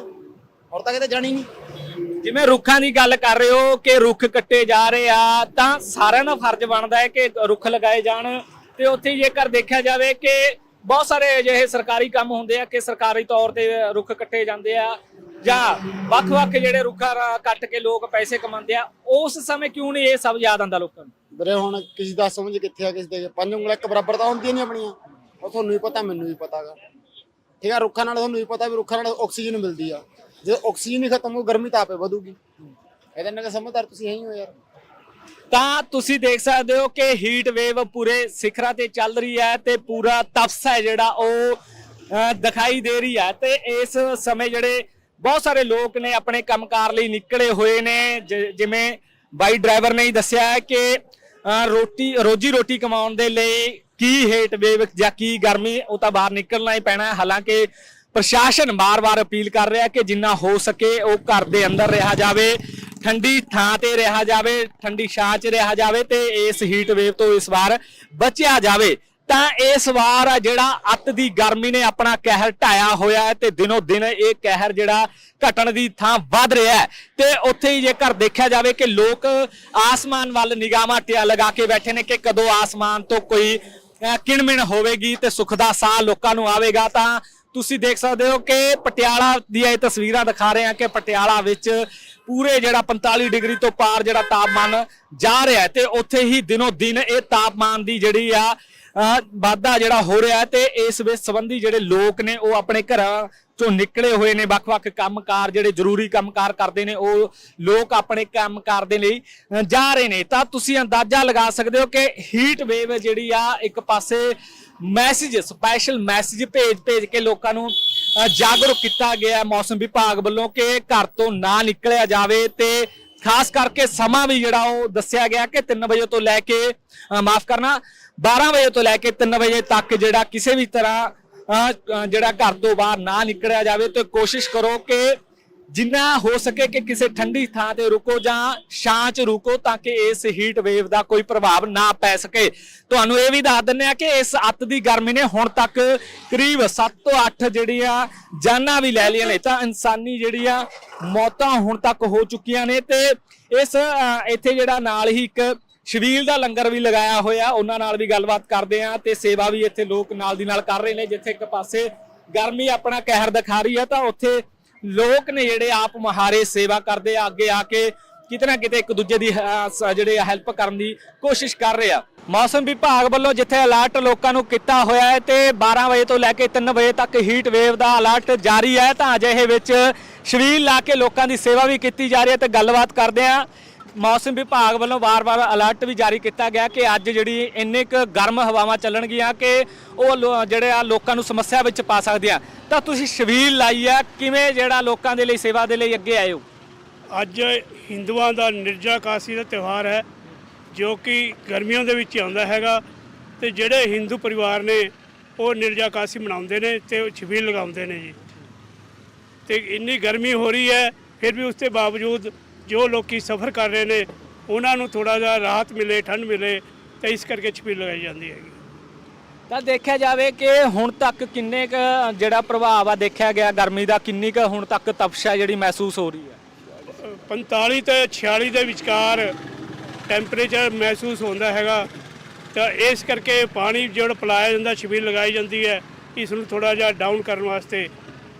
ਹੋਰ ਤਾਂ ਕਿਤੇ ਜਾਣੀ ਨਹੀਂ। ਜਿਵੇਂ ਰੁੱਖਾਂ ਦੀ ਗੱਲ ਕਰ ਰਹੇ ਹੋ ਕਿ ਰੁੱਖ ਕੱਟੇ ਜਾ ਰਹੇ ਆ ਤਾਂ ਸਾਰਿਆਂ ਦਾ ਫਰਜ਼ ਬਣਦਾ ਹੈ ਕਿ ਰੁੱਖ ਲਗਾਏ ਜਾਣ। ਤੇ ਉੱਥੇ ਜੇਕਰ ਦੇਖਿਆ ਜਾਵੇ ਕਿ ਬਹੁਤ ਸਾਰੇ ਅਜਿਹੇ ਸਰਕਾਰੀ ਕੰਮ ਹੁੰਦੇ ਆ ਕਿ ਸਰਕਾਰੀ ਤੌਰ ਤੇ ਰੁੱਖ ਕੱਟੇ ਜਾਂਦੇ ਆ। ਜਾਂ ਵੱਖ-ਵੱਖ ਜਿਹੜੇ ਰੁੱਖਾਂ ਰਾ- ਕੱਟ ਕੇ ਲੋਕ ਪੈਸੇ ਕਮਾਉਂਦੇ ਆ ਉਸ ਸਮੇਂ ਕਿਉਂ ਨਹੀਂ ਇਹ ਸਭ ਯਾਦ ਆਉਂਦਾ ਲੋਕਾਂ ਨੂੰ? ਵੀਰੇ ਹੁਣ ਕਿਸੇ ਦਾ ਸਮਝ ਕਿੱਥੇ ਆ ਕਿਸੇ ਦੇ ਪੰਜ ਉਂਗਲਾਂ ਇੱਕ ਬਰਾਬਰ ਤਾਂ ਹੁੰਦੀਆਂ ਨਹੀਂ ਆਪਣੀਆਂ। ਉਹ ਤੁਹਾਨੂੰ ਵੀ ਪਤਾ ਮੈਨੂੰ ਵੀ ਪਤਾਗਾ ਠੀਕ ਆ ਰੁੱਖਾਂ ਨਾਲ ਤੁਹਾਨੂੰ ਵੀ ਪਤਾ ਵੀ ਰੁੱਖਾਂ ਨਾਲ ਆਕਸੀਜਨ ਮਿਲਦੀ ਆ। ਜੇ ਆਕਸੀਜਨ ਹੀ ਖਤਮ ਹੋ ਗਰਮੀ ਤਾਂ ਆਪੇ ਵਧੂਗੀ। ਇਹਦੇ ਨਾਲ ਸਮਝਦਾਰ ਤੁਸੀਂ ਹੈ ਹੀ ਹੋ ਯਾਰ। ਤਾਂ ਤੁਸੀਂ ਦੇਖ ਸਕਦੇ ਹੋ ਕਿ ਹੀਟ ਵੇਵ ਪੂਰੇ ਸਿਖਰਾਂ ਤੇ ਚੱਲ ਰਹੀ ਹੈ ਤੇ ਪੂਰਾ ਤਪਸ ਹੈ ਜਿਹੜਾ ਉਹ ਦਿਖਾਈ ਦੇ ਰਹੀ ਹੈ। ਤੇ ਇਸ ਸਮੇਂ ਜਿਹੜੇ ਬਹੁਤ ਸਾਰੇ ਲੋਕ ਨੇ ਆਪਣੇ ਕੰਮਕਾਰ ਲਈ ਨਿਕਲੇ ਹੋਏ ਨੇ ਜਿਵੇਂ ਬਾਈ ਡਰਾਈਵਰ ਨੇ ਹੀ ਦੱਸਿਆ ਹੈ ਕਿ ਰੋਟੀ, ਰੋਜੀ ਰੋਟੀ ਕਮਾਉਣ ਦੇ ਲਈ ਕੀ ਹੀਟ ਵੇਵ ਜਾਂ ਕੀ ਗਰਮੀ, ਉਹ ਤਾਂ ਬਾਹਰ ਨਿਕਲਣਾ ਹੀ ਪੈਣਾ ਹਾਲਾਂਕਿ ਪ੍ਰਸ਼ਾਸਨ ਬਾਰ-ਬਾਰ ਅਪੀਲ ਕਰ ਰਿਹਾ ਕਿ ਜਿੰਨਾ ਹੋ ਸਕੇ ਉਹ ਘਰ ਦੇ ਅੰਦਰ ਰਿਹਾ ਜਾਵੇ, ਠੰਡੀ ਥਾਂ ਤੇ ਰਿਹਾ ਜਾਵੇ, ਠੰਡੀ ਛਾਂ 'ਚ ਰਿਹਾ ਜਾਵੇ ਤੇ ਇਸ ਹੀਟ ਵੇਵ ਤੋਂ ਇਸ ਵਾਰ ਬਚਿਆ ਜਾਵੇ। ਤਾਂ ਇਸ ਵਾਰ ਆ ਜਿਹੜਾ ਅੱਤ ਦੀ ਗਰਮੀ ਨੇ ਆਪਣਾ ਕਹਿਰ ਢਾਇਆ ਹੋਇਆ ਹੈ ਤੇ ਦਿਨੋ ਦਿਨ ਇਹ ਕਹਿਰ ਜਿਹੜਾ ਘਟਣ ਦੀ ਥਾਂ ਵੱਧ ਰਿਹਾ ਹੈ। ਤੇ ਉੱਥੇ ਹੀ ਜੇਕਰ ਦੇਖਿਆ ਜਾਵੇ ਕਿ ਲੋਕ ਆਸਮਾਨ ਵੱਲ ਨਿਗਾਹਾਂ ਟਿਆ ਲਗਾ ਕੇ ਬੈਠੇ ਨੇ ਕਿ ਕਦੋਂ ਆਸਮਾਨ ਤੋਂ ਕੋਈ ਕਿਣਮਿਣ ਹੋਵੇਗੀ ਤੇ ਸੁੱਖ ਦਾ ਸਾਹ ਲੋਕਾਂ ਨੂੰ ਆਵੇਗਾ, ਤਾਂ ਤੁਸੀਂ ਦੇਖ ਸਕਦੇ ਹੋ ਕਿ ਪਟਿਆਲਾ ਦੀਆਂ ਇਹ ਤਸਵੀਰਾਂ ਦਿਖਾ ਰਹੇ ਹਾਂ ਕਿ ਪਟਿਆਲਾ ਵਿੱਚ ਪੂਰੇ ਜਿਹੜਾ 45 ਡਿਗਰੀ ਤੋਂ ਪਾਰ ਜਿਹੜਾ ਤਾਪਮਾਨ ਜਾ ਰਿਹਾ ਤੇ ਉੱਥੇ ਹੀ ਦਿਨੋ ਦਿਨ ਇਹ ਤਾਪਮਾਨ ਦੀ ਜਿਹੜੀ ਆ ਵਾਧਾ ਜਿਹੜਾ ਹੋ ਰਿਹਾ ਤੇ ਇਸ ਵਿੱਚ ਸੰਬੰਧੀ ਜਿਹੜੇ ਲੋਕ ਨੇ ਉਹ ਆਪਣੇ ਘਰਾਂ ਚੋਂ ਨਿਕਲੇ ਹੋਏ ਨੇ, ਵੱਖ-ਵੱਖ ਕੰਮਕਾਰ ਜਿਹੜੇ ਜ਼ਰੂਰੀ ਕੰਮਕਾਰ ਕਰਦੇ ਨੇ, ਉਹ ਲੋਕ ਆਪਣੇ ਕੰਮਕਾਰ ਦੇ ਲਈ ਜਾ ਰਹੇ ਨੇ। ਤਾਂ ਤੁਸੀਂ ਅੰਦਾਜ਼ਾ ਲਗਾ ਸਕਦੇ ਹੋ ਕਿ ਹੀਟ ਵੇਵ ਜਿਹੜੀ ਆ, ਇੱਕ ਪਾਸੇ ਮੈਸੇਜ ਸਪੈਸ਼ਲ ਮੈਸੇਜ ਭੇਜ ਭੇਜ ਕੇ ਲੋਕਾਂ ਨੂੰ ਜਾਗਰੂਕ ਕੀਤਾ ਗਿਆ ਮੌਸਮ ਵਿਭਾਗ ਵੱਲੋਂ ਕਿ ਘਰ ਤੋਂ ਨਾ ਨਿਕਲਿਆ ਜਾਵੇ ਤੇ ਖਾਸ ਕਰਕੇ ਸਮਾਂ ਵੀ ਜਿਹੜਾ ਉਹ ਦੱਸਿਆ ਗਿਆ ਕਿ 3 ਵਜੇ ਤੋਂ ਲੈ ਕੇ ਮਾਫ ਕਰਨਾ 12 ਵਜੇ ਤੋਂ ਲੈ ਕੇ 3 ਵਜੇ ਤੱਕ ਜਿਹੜਾ ਕਿਸੇ ਵੀ ਤਰ੍ਹਾਂ ਜਿਹੜਾ ਘਰ ਤੋਂ ਬਾਹਰ ਨਾ ਨਿਕਲਿਆ ਜਾਵੇ, ਤੇ ਕੋਸ਼ਿਸ਼ ਕਰੋ ਕਿ ਜਿੰਨਾ ਹੋ ਸਕੇ ਕਿ ਕਿਸੇ ਠੰਡੀ ਥਾਂ ਤੇ ਰੁਕੋ ਜਾਂ ਛਾਂ 'ਚ ਰੁਕੋ ਤਾਂ ਕਿ ਇਸ ਹੀਟ ਵੇਵ ਦਾ ਕੋਈ ਪ੍ਰਭਾਵ ਨਾ ਪੈ ਸਕੇ। ਤੁਹਾਨੂੰ ਇਹ ਵੀ ਦੱਸ ਦਿੰਨੇ ਆ ਕਿ ਇਸ ਅੱਤ ਦੀ ਗਰਮੀ ਨੇ ਹੁਣ ਤੱਕ ਕਰੀਬ 7 ਤੋਂ 8 ਜਿਹੜੀਆਂ ਜਾਨਾਂ ਵੀ ਲੈ ਲਈਆਂ ਨੇ। ਤਾਂ ਇਨਸਾਨੀ ਜਿਹੜੀਆਂ ਮੌਤਾਂ ਹੁਣ ਤੱਕ ਹੋ ਚੁੱਕੀਆਂ ਨੇ ਤੇ ਇਸ ਇੱਥੇ ਜਿਹੜਾ ਨਾਲ ਹੀ ਇੱਕ ਸ਼ਬੀਲ ਦਾ ਲੰਗਰ ਵੀ ਲਗਾਇਆ ਹੋਇਆ, ਉਹਨਾਂ ਨਾਲ ਵੀ ਗੱਲਬਾਤ ਕਰਦੇ ਆ ਤੇ ਸੇਵਾ ਵੀ ਇੱਥੇ ਲੋਕ ਨਾਲ ਦੀ ਨਾਲ ਕਰ ਰਹੇ ਨੇ। ਜਿੱਥੇ ਇੱਕ ਪਾਸੇ ਗਰਮੀ ਆਪਣਾ ਕਹਿਰ ਦਿਖਾ ਰਹੀ ਹੈ ਤਾਂ ਉੱਥੇ ਲੋਕ ਨੇ ਜਿਹੜੇ ਆਪ ਮਹਾਰੇ ਸੇਵਾ ਕਰਦੇ ਆ, ਅੱਗੇ ਆ ਕੇ ਕਿਤੇ ਨਾ ਕਿਤੇ ਇੱਕ ਦੂਜੇ ਦੀ ਜਿਹੜੇ ਹੈਲਪ ਕਰਨ ਦੀ ਕੋਸ਼ਿਸ਼ ਕਰ ਰਹੇ ਆ। ਮੌਸਮ ਵਿਭਾਗ ਵੱਲੋਂ ਜਿੱਥੇ ਅਲਰਟ ਲੋਕਾਂ ਨੂੰ ਕੀਤਾ ਹੋਇਆ ਹੈ ਤੇ 12 ਵਜੇ ਤੋਂ ਲੈ ਕੇ 3 ਵਜੇ ਤੱਕ ਹੀਟ ਵੇਵ ਦਾ ਅਲਰਟ ਜਾਰੀ ਹੈ, ਤਾਂ ਅਜਿਹੇ ਵਿੱਚ ਸ਼ਵੀਲ ਲਾ ਕੇ ਲੋਕਾਂ ਦੀ ਸੇਵਾ ਵੀ ਕੀਤੀ ਜਾ ਰਹੀ ਹੈ ਤੇ ਗੱਲਬਾਤ ਕਰਦੇ ਆ। ਮੌਸਮ ਵਿਭਾਗ ਵੱਲੋਂ ਵਾਰ-ਵਾਰ ਅਲਰਟ ਵੀ ਜਾਰੀ ਕੀਤਾ ਗਿਆ ਕਿ ਅੱਜ ਜਿਹੜੀ ਇੰਨੇ ਕੁ ਗਰਮ ਹਵਾਵਾਂ ਚੱਲਣਗੀਆਂ ਕਿ ਉਹ ਲੋ- ਜਿਹੜੇ ਆ ਲੋਕਾਂ ਨੂੰ ਸਮੱਸਿਆ ਵਿੱਚ ਪਾ ਸਕਦੇ ਆ। ਤਾਂ ਤੁਸੀਂ ਸ਼ਬੀਲ ਲਾਈ ਆ, ਕਿਵੇਂ ਜਿਹੜਾ ਲੋਕਾਂ ਦੇ ਲਈ, ਸੇਵਾ ਦੇ ਲਈ ਅੱਗੇ ਆਏ ਹੋ? ਅੱਜ ਹਿੰਦੂਆਂ ਦਾ ਨਿਰਜਾ ਕਾਸੀ ਦਾ ਤਿਉਹਾਰ ਹੈ, ਜੋ ਕਿ ਗਰਮੀਆਂ ਦੇ ਵਿੱਚ ਆਉਂਦਾ ਹੈਗਾ। ਤੇ ਜਿਹੜੇ ਹਿੰਦੂ ਪਰਿਵਾਰ ਨੇ, ਉਹ ਨਿਰਜਾ ਕਾਸੀ ਮਨਾਉਂਦੇ ਨੇ ਤੇ ਉਹ ਛਬੀਲ ਲਗਾਉਂਦੇ ਨੇ ਜੀ। ਤੇ ਇੰਨੀ ਗਰਮੀ ਹੋ ਰਹੀ ਹੈ, ਫਿਰ ਵੀ ਉਸ ਦੇ ਬਾਵਜੂਦ ਜੋ ਲੋਕੀ ਸਫ਼ਰ ਕਰ ਰਹੇ ਨੇ ਉਹਨਾਂ ਨੂੰ ਥੋੜਾ ਜਿਹਾ ਰਾਹਤ ਮਿਲੇ ਠੰਡ ਮਿਲੇ ਤੇ ਇਸ ਕਰਕੇ ਛਬੀਲ ਲਗਾਈ ਜਾਂਦੀ ਹੈਗੀ। ਤਾਂ ਦੇਖਿਆ ਜਾਵੇ ਕਿ ਹੁਣ ਤੱਕ ਕਿੰਨੇ ਕ ਜਿਹੜਾ ਪ੍ਰਭਾਵ ਆ ਦੇਖਿਆ ਗਿਆ ਗਰਮੀ ਦਾ ਕਿੰਨੀ ਕ ਹੁਣ ਤੱਕ ਤਪਸ਼ਾ ਜਿਹੜੀ ਮਹਿਸੂਸ ਹੋ ਰਹੀ ਹੈ? 45 ਤੇ 46 ਦੇ ਵਿਚਕਾਰ ਟੈਂਪਰੇਚਰ ਮਹਿਸੂਸ ਹੁੰਦਾ ਹੈਗਾ ਤਾਂ ਇਸ ਕਰਕੇ ਪਾਣੀ ਜਿਹੜਾ ਪਿਲਾਇਆ ਜਾਂਦਾ ਛਬੀਲ ਲਗਾਈ ਜਾਂਦੀ ਹੈ ਇਸ ਨੂੰ ਥੋੜਾ ਜਿਹਾ ਡਾਊਨ ਕਰਨ ਵਾਸਤੇ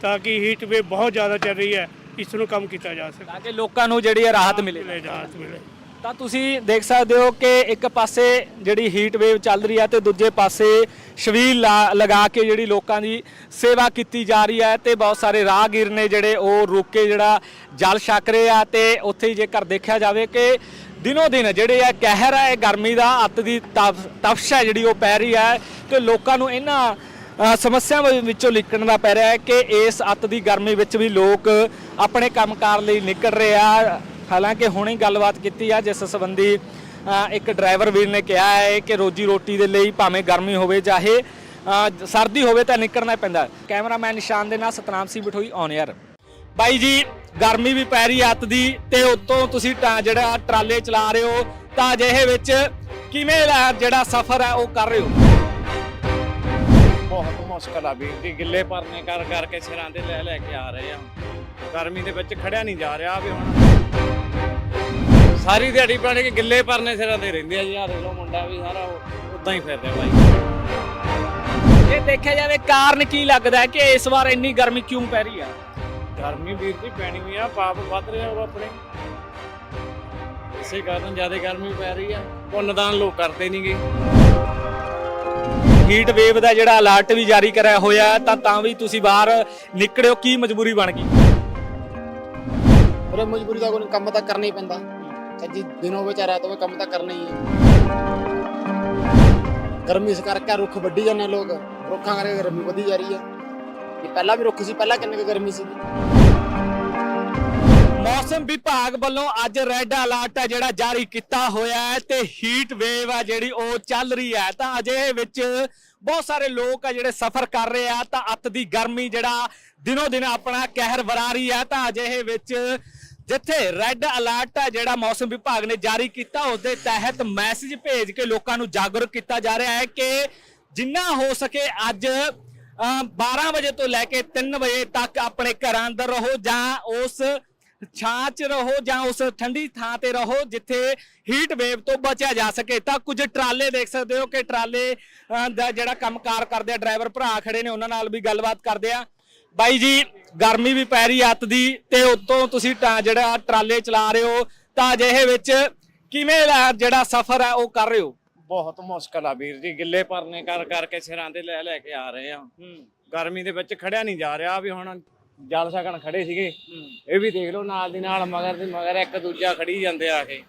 ਤਾਂ ਕਿ ਹੀਟ ਵੇ ਬਹੁਤ ਜ਼ਿਆਦਾ ਚੱਲ ਰਹੀ ਹੈ। ਇਸ ਨੂੰ ਕੰਮ ਕੀਤਾ ਜਾ ਸਕੇ। ਤਾਂ ਕਿ ਲੋਕਾਂ ਨੂੰ ਜਿਹੜੀ ਹੈ ਰਾਹਤ ਮਿਲੇ। ਮਿਲੇ ਰਾਹਤ ਮਿਲੇ। ਤਾਂ ਤੁਸੀਂ ਦੇਖ ਸਕਦੇ ਹੋ ਕਿ ਇੱਕ ਪਾਸੇ ਜਿਹੜੀ ਹੀਟ ਵੇਵ ਚੱਲ ਰਹੀ ਹੈ ਤੇ ਦੂਜੇ ਪਾਸੇ ਛਬੀਲ ਲਾ- ਲਗਾ ਕੇ ਜਿਹੜੀ ਲੋਕਾਂ ਦੀ ਸੇਵਾ ਕੀਤੀ ਜਾ ਰਹੀ ਹੈ ਤੇ ਬਹੁਤ ਸਾਰੇ ਰਾਹਗੀਰ ਨੇ ਜਿਹੜੇ ਉਹ ਰੁਕ ਕੇ ਜਿਹੜਾ ਜਲ ਛਕ ਰਹੇ ਆ ਤੇ ਉੱਥੇ ਹੀ ਜੇਕਰ ਦੇਖਿਆ ਜਾਵੇ ਕਿ ਦਿਨੋ ਦਿਨ ਜਿਹੜੇ ਆ ਕਹਿਰ ਹੈ ਇਹ ਗਰਮੀ ਦਾ ਅੱਤ ਦੀ ਤਪਸ਼ ਹੈ ਜਿਹੜੀ ਉਹ ਪੈ ਰਹੀ ਹੈ ਤੇ ਲੋਕਾਂ ਨੂੰ ਇਹਨਾਂ ਸਮੱਸਿਆਵਾਂ ਵਿੱਚੋਂ ਨਿਕਲਣ ਦਾ ਪੈ ਰਿਹਾ ਹੈ ਕਿ ਇਸ ਅੱਤ ਦੀ ਗਰਮੀ ਵਿੱਚ ਵੀ ਲੋਕ ਆਪਣੇ ਕੰਮਕਾਰ ਲਈ ਨਿਕਲ ਰਹੇ ਆ। ਹਾਲਾਂਕਿ ਹੁਣੇ ਗੱਲਬਾਤ ਕੀਤੀ ਆ, ਜਿਸ ਸੰਬੰਧੀ ਇੱਕ ਡਰਾਈਵਰ ਵੀਰ ਨੇ ਕਿਹਾ ਹੈ ਕਿ ਰੋਜੀ ਰੋਟੀ ਦੇ ਲਈ ਭਾਵੇਂ ਗਰਮੀ ਹੋਵੇ ਚਾਹੇ ਸਰਦੀ ਹੋਵੇ ਤਾਂ ਨਿਕਲਣਾ ਪੈਂਦਾ। ਕੈਮਰਾਮੈਨ ਨਿਸ਼ਾਨ ਦੇ ਨਾਲ ਸਤਨਾਮ ਸਿੰਘ ਬਠੋਈ ਔਨ 에ਅਰ ਬਾਈ ਜੀ, ਗਰਮੀ ਵੀ ਪੈ ਰਹੀ ਹੈ ਅੱਤ ਦੀ ਤੇ ਉਤੋਂ ਤੁਸੀਂ ਟਾ- ਜਿਹੜਾ ਟਰਾਲੇ ਚਲਾ ਰਹੇ ਹੋ, ਤਾਂ ਅਜਿਹੇ ਵਿੱਚ ਕਿਵੇਂ ਜਿਹੜਾ ਸਫ਼ਰ ਹੈ ਉਹ ਕਰ ਰਹੇ ਹੋ? ਬਹੁਤ ਮੁਸ਼ਕਲ ਆ ਵੀਰ ਜੀ, ਗਿੱਲੇ ਪਰਨੇ ਕਰ ਕਰਕੇ ਸਿਰਾਂ ਤੇ ਲੈ ਲੈ ਕੇ ਆ ਰਹੇ ਆ। ਗਰਮੀ ਦੇ ਵਿੱਚ ਖੜਿਆ ਨਹੀਂ ਜਾ ਰਿਹਾ ਵੀ ਹੁਣ। ਸਾਰੀ ਦਿਹਾੜੀ ਪਾਣੀ ਕਿ ਗਿੱਲੇ ਪਰਨੇ ਸਿਰਾਂ ਤੇ ਰਹਿੰਦੇ ਆ ਜੀ ਆ ਦੇਖ ਲਓ ਮੁੰਡਾ ਵੀ ਸਾਰਾ ਉਦਾਂ ਹੀ ਫਿਰਦਾ ਬਾਈ ਇਹ ਦੇਖਿਆ ਜਾਵੇ ਕਾਰਨ ਕੀ ਲੱਗਦਾ ਹੈ ਕਿ ਇਸ ਵਾਰ ਇੰਨੀ ਗਰਮੀ ਕਿਉਂ ਪੈ ਰਹੀ ਹੈ ਗਰਮੀ ਵੀਰ ਜੀ ਪੈਣੀ ਵੀ ਆ ਪਾਪ ਵੱਧ ਰਿਹਾ ਉਹ ਆਪਣੇ। ਇਸੇ ਕਾਰਨ ਜ਼ਿਆਦਾ ਗਰਮੀ ਪੈ ਰਹੀ ਆ ਪੁੰਨਦਾਨ ਲੋਕ ਕਰਦੇ ਨਹੀਂਗੇ ਹੀਟ ਵੇਵ ਦਾ ਜਿਹੜਾ ਅਲਰਟ ਵੀ ਜਾਰੀ ਕਰਿਆ ਹੋਇਆ ਤਾਂ ਤਾਂ ਵੀ ਤੁਸੀਂ ਬਾਹਰ ਨਿਕਲਿਓ ਕੀ ਮਜਬੂਰੀ ਬਣ ਗਈ? ਵੀਰੇ ਮਜਬੂਰੀ ਦਾ ਕੋਈ ਕੰਮ ਤਾਂ ਕਰਨਾ ਹੀ ਪੈਂਦਾ। ਚਾਹੇ ਦਿਨ ਹੋਵੇ ਚਾਹੇ ਰਾਤ ਹੋਵੇ ਕੰਮ ਤਾਂ ਕਰਨਾ ਹੀ ਹੈ। ਗਰਮੀ ਇਸ ਕਰਕੇ ਰੁੱਖ ਵੱਢੀ ਜਾਂਦੇ ਲੋਕ। ਰੁੱਖਾਂ ਕਰਕੇ ਗਰਮੀ ਵਧੀ ਜਾ ਰਹੀ ਹੈ। ਇਹ ਪਹਿਲਾਂ ਵੀ ਰੁੱਖ ਸੀ, ਪਹਿਲਾਂ ਕਿੰਨੀ ਗਰਮੀ ਸੀ। ਮੌਸਮ ਵਿਭਾਗ ਵੱਲੋਂ ਅੱਜ ਰੈੱਡ ਅਲਰਟ ਹੈ ਜਿਹੜਾ ਜਾਰੀ ਕੀਤਾ ਹੋਇਆ ਹੈ ਤੇ ਹੀਟ ਵੇਵ ਆ ਜਿਹੜੀ ਉਹ ਚੱਲ ਰਹੀ ਹੈ। ਤਾਂ ਅਜੇ ਵਿੱਚ ਬਹੁਤ ਸਾਰੇ ਲੋਕ ਆ ਜਿਹੜੇ ਸਫ਼ਰ ਕਰ ਰਹੇ ਆ, ਤਾਂ ਅੱਤ ਦੀ ਗਰਮੀ ਜਿਹੜਾ ਦਿਨੋ ਦਿਨ ਆਪਣਾ ਕਹਿਰ ਵਰਾ ਰਹੀ ਹੈ। ਤਾਂ ਅਜੇ ਵਿੱਚ ਜਿੱਥੇ ਰੈੱਡ ਅਲਰਟ ਹੈ ਜਿਹੜਾ ਮੌਸਮ ਵਿਭਾਗ ਨੇ ਜਾਰੀ ਕੀਤਾ ਉਸ ਦੇ ਤਹਿਤ ਮੈਸੇਜ ਭੇਜ ਕੇ ਲੋਕਾਂ ਨੂੰ ਜਾਗਰੂਕ ਕੀਤਾ ਜਾ ਰਿਹਾ ਹੈ ਕਿ ਜਿੰਨਾ ਹੋ ਸਕੇ ਅੱਜ ਅ, 12 ਵਜੇ ਤੋਂ ਲੈ ਕੇ 3 ਵਜੇ ਤੱਕ ਆਪਣੇ ਘਰਾਂ ਅੰਦਰ ਰਹੋ ਜਾਂ ਉਸ ਛਾਂ 'ਚ ਰਹੋ ਜਾਂ ਉਸ ਠੰਡੀ ਥਾਂ ਤੇ ਰਹੋ ਜਿੱਥੇ ਹੀਟ ਵੇਵ ਤੋਂ ਬਚਿਆ ਜਾ ਸਕੇ। ਤਾਂ ਕੁਝ ਟਰਾਲੇ ਦੇਖ ਸਕਦੇ ਹੋ ਕਿ ਟਰਾਲੇ ਦਾ ਜਿਹੜਾ ਕੰਮਕਾਰ ਕਰਦੇ ਆ ਡਰਾਈਵਰ ਭਰਾ ਖੜੇ ਨੇ ਉਹਨਾਂ ਨਾਲ ਵੀ ਗੱਲਬਾਤ ਕਰਦੇ ਆ। ਬਾਈ ਜੀ ਗਰਮੀ ਵੀ ਪੈ ਰਹੀ ਅੱਤ ਦੀ ਤੇ ਉਤੋਂ ਤੁਸੀਂ ਜਿਹੜਾ ਟਰਾਲੇ ਚਲਾ ਰਹੇ ਹੋ ਤਾਂ ਅਜਿਹੇ ਵਿੱਚ ਕਿਵੇਂ ਦਾ ਜਿਹੜਾ ਸਫ਼ਰ ਹੈ ਉਹ ਕਰ ਰਹੇ ਹੋ? ਬਹੁਤ ਮੁਸ਼ਕਲ ਆ ਵੀਰ ਜੀ ਗਿੱਲੇ ਪਰਨੇ ਕਰ ਕਰਕੇ ਸਿਰਾਂ ਤੇ ਲੈ ਲੈ ਕੇ ਆ ਰਹੇ ਆ। ਗਰਮੀ ਦੇ ਵਿੱਚ ਖੜਿਆ ਨਹੀਂ ਜਾ ਰਿਹਾ ਵੀ ਹੁਣ ਜਲ ਸਕਣ ਖੜੇ ਸੀਗੇ। ਇਹ ਵੀ ਦੇਖ ਲਓ ਨਾਲ ਦੀ ਨਾਲ ਮਗਰ ਦੀ ਮਗਰ ਇੱਕ ਦੂਜਾ ਖੜੀ ਜਾਂਦੇ ਆ ਕੇ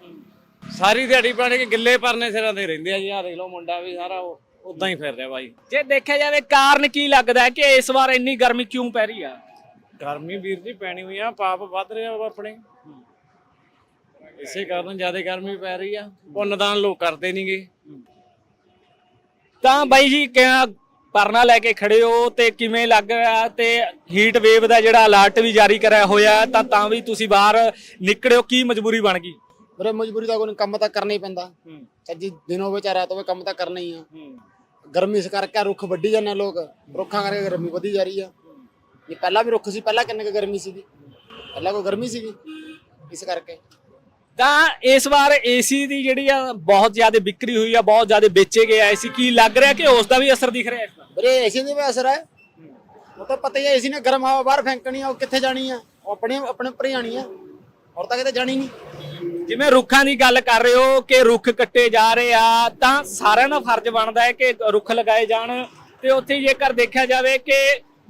ਸਾਰੀ ਦਿਹਾੜੀ ਪਾਣੀ ਕਿ ਗਿੱਲੇ ਪਰਨੇ ਸਿਰਾਂ ਤੇ ਰਹਿੰਦੇ ਆ ਜੀ ਆ ਦੇਖ ਲਓ ਮੁੰਡਾ ਵੀ ਸਾਰਾ ਉਦਾਂ ਹੀ ਫਿਰ ਰਿਹਾ ਬਾਈ। ਜੇ ਦੇਖਿਆ ਜਾਵੇ ਕਾਰਨ ਕੀ ਲੱਗਦਾ ਹੈ ਕਿ ਇਸ ਵਾਰ ਇੰਨੀ ਗਰਮੀ ਕਿਉਂ ਪੈ ਰਹੀ ਆ? ਗਰਮੀ ਵੀਰ ਜੀ ਪੈਣੀ ਹੋਈ ਆ ਪਾਪ ਵੱਧ ਰਿਹਾ ਉਹ ਆਪਣੇ। ਇਸੇ ਕਾਰਨ ਜ਼ਿਆਦਾ ਗਰਮੀ ਪੈ ਰਹੀ ਆ ਪੁੰਨਦਾਨ ਲੋਕ ਕਰਦੇ ਨਹੀਂਗੇ ਤਾਂ ਬਾਈ ਜੀ ਕਿਆ ਪਰਨਾ ਲੈ ਕੇ ਖੜੇ ਹੋ ਤੇ ਕਿਵੇਂ ਲੱਗ ਰਿਹਾ ਤੇ ਹੀਟ ਵੇਵ ਦਾ ਜਿਹੜਾ ਅਲਰਟ ਵੀ ਜਾਰੀ ਕਰਿਆ ਹੋਇਆ ਤਾਂ ਤਾਂ ਵੀ ਤੁਸੀਂ ਬਾਹਰ ਨਿਕਲਿਓ ਕੀ ਮਜਬੂਰੀ ਬਣ ਗਈ? ਵੀਰੇ ਮਜਬੂਰੀ ਦਾ ਕੋਈ ਕੰਮ ਤਾਂ ਕਰਨਾ ਹੀ ਪੈਂਦਾ। ਚਾਹੇ ਦਿਨ ਹੋਵੇ ਚਾਹੇ ਰਾਤ ਹੋਵੇ ਕੰਮ ਤਾਂ ਕਰਨਾ ਹੀ ਆ। ਗਰਮੀ ਇਸ ਕਰਕੇ ਰੁੱਖ ਵੱਢੀ ਜਾਂਦੇ ਲੋਕ। ਰੁੱਖਾਂ ਕਰਕੇ ਗਰਮੀ ਵਧੀ ਜਾ ਰਹੀ ਆ। ਇਹ ਪਹਿਲਾਂ ਵੀ ਰੁੱਖ ਸੀ ਪਹਿਲਾਂ ਕਿੰਨੀ ਕੁ ਗਰਮੀ ਸੀਗੀ? ਪਹਿਲਾਂ ਕੋਈ ਗਰਮੀ ਸੀਗੀ ਇਸ ਕਰਕੇ? ਤਾਂ ਇਸ ਵਾਰ ਏਸੀ ਦੀ ਜਿਹੜੀ ਆ ਬਹੁਤ ਜ਼ਿਆਦਾ ਵਿਕਰੀ ਹੋਈ ਆ ਬਹੁਤ ਜ਼ਿਆਦਾ ਵੇਚੇ ਗਏ ਆ ਏਸੀ ਕੀ ਲੱਗ ਰਿਹਾ ਕਿ ਉਸ ਦਾ ਵੀ ਅਸਰ ਦਿਖ ਰਿਹਾ ਇਸ ਵਾਰ? ਵੀਰੇ ਏਸੀ ਦੇ ਵੀ ਅਸਰ ਹੈ ਉਹ ਤਾਂ ਪਤਾ ਹੀ ਹੈ ਏਸੀ ਨੇ ਗਰਮ ਹਵਾ ਬਾਹਰ ਫੈਂਕਣੀ ਆ ਉਹ ਕਿੱਥੇ ਜਾਣੀ ਆ? ਉਹ ਆਪਣੇ ਆਪਣੇ ਉੱਪਰ ਹੀ ਜਾਣੀ ਆ। ਹੋਰ ਤਾਂ ਕਿਤੇ ਜਾਣੀ ਨਹੀਂ। ਜਿਵੇਂ ਰੁੱਖਾਂ ਦੀ ਗੱਲ ਕਰ ਰਹੇ ਹੋ ਕਿ ਰੁੱਖ ਕੱਟੇ ਜਾ ਰਹੇ ਆ, ਤਾਂ ਸਾਰਿਆਂ ਦਾ ਫਰਜ਼ ਬਣਦਾ ਹੈ ਕਿ ਰੁੱਖ ਲਗਾਏ ਜਾਣ। ਤੇ ਉੱਥੇ ਜੇਕਰ ਦੇਖਿਆ ਜਾਵੇ ਕਿ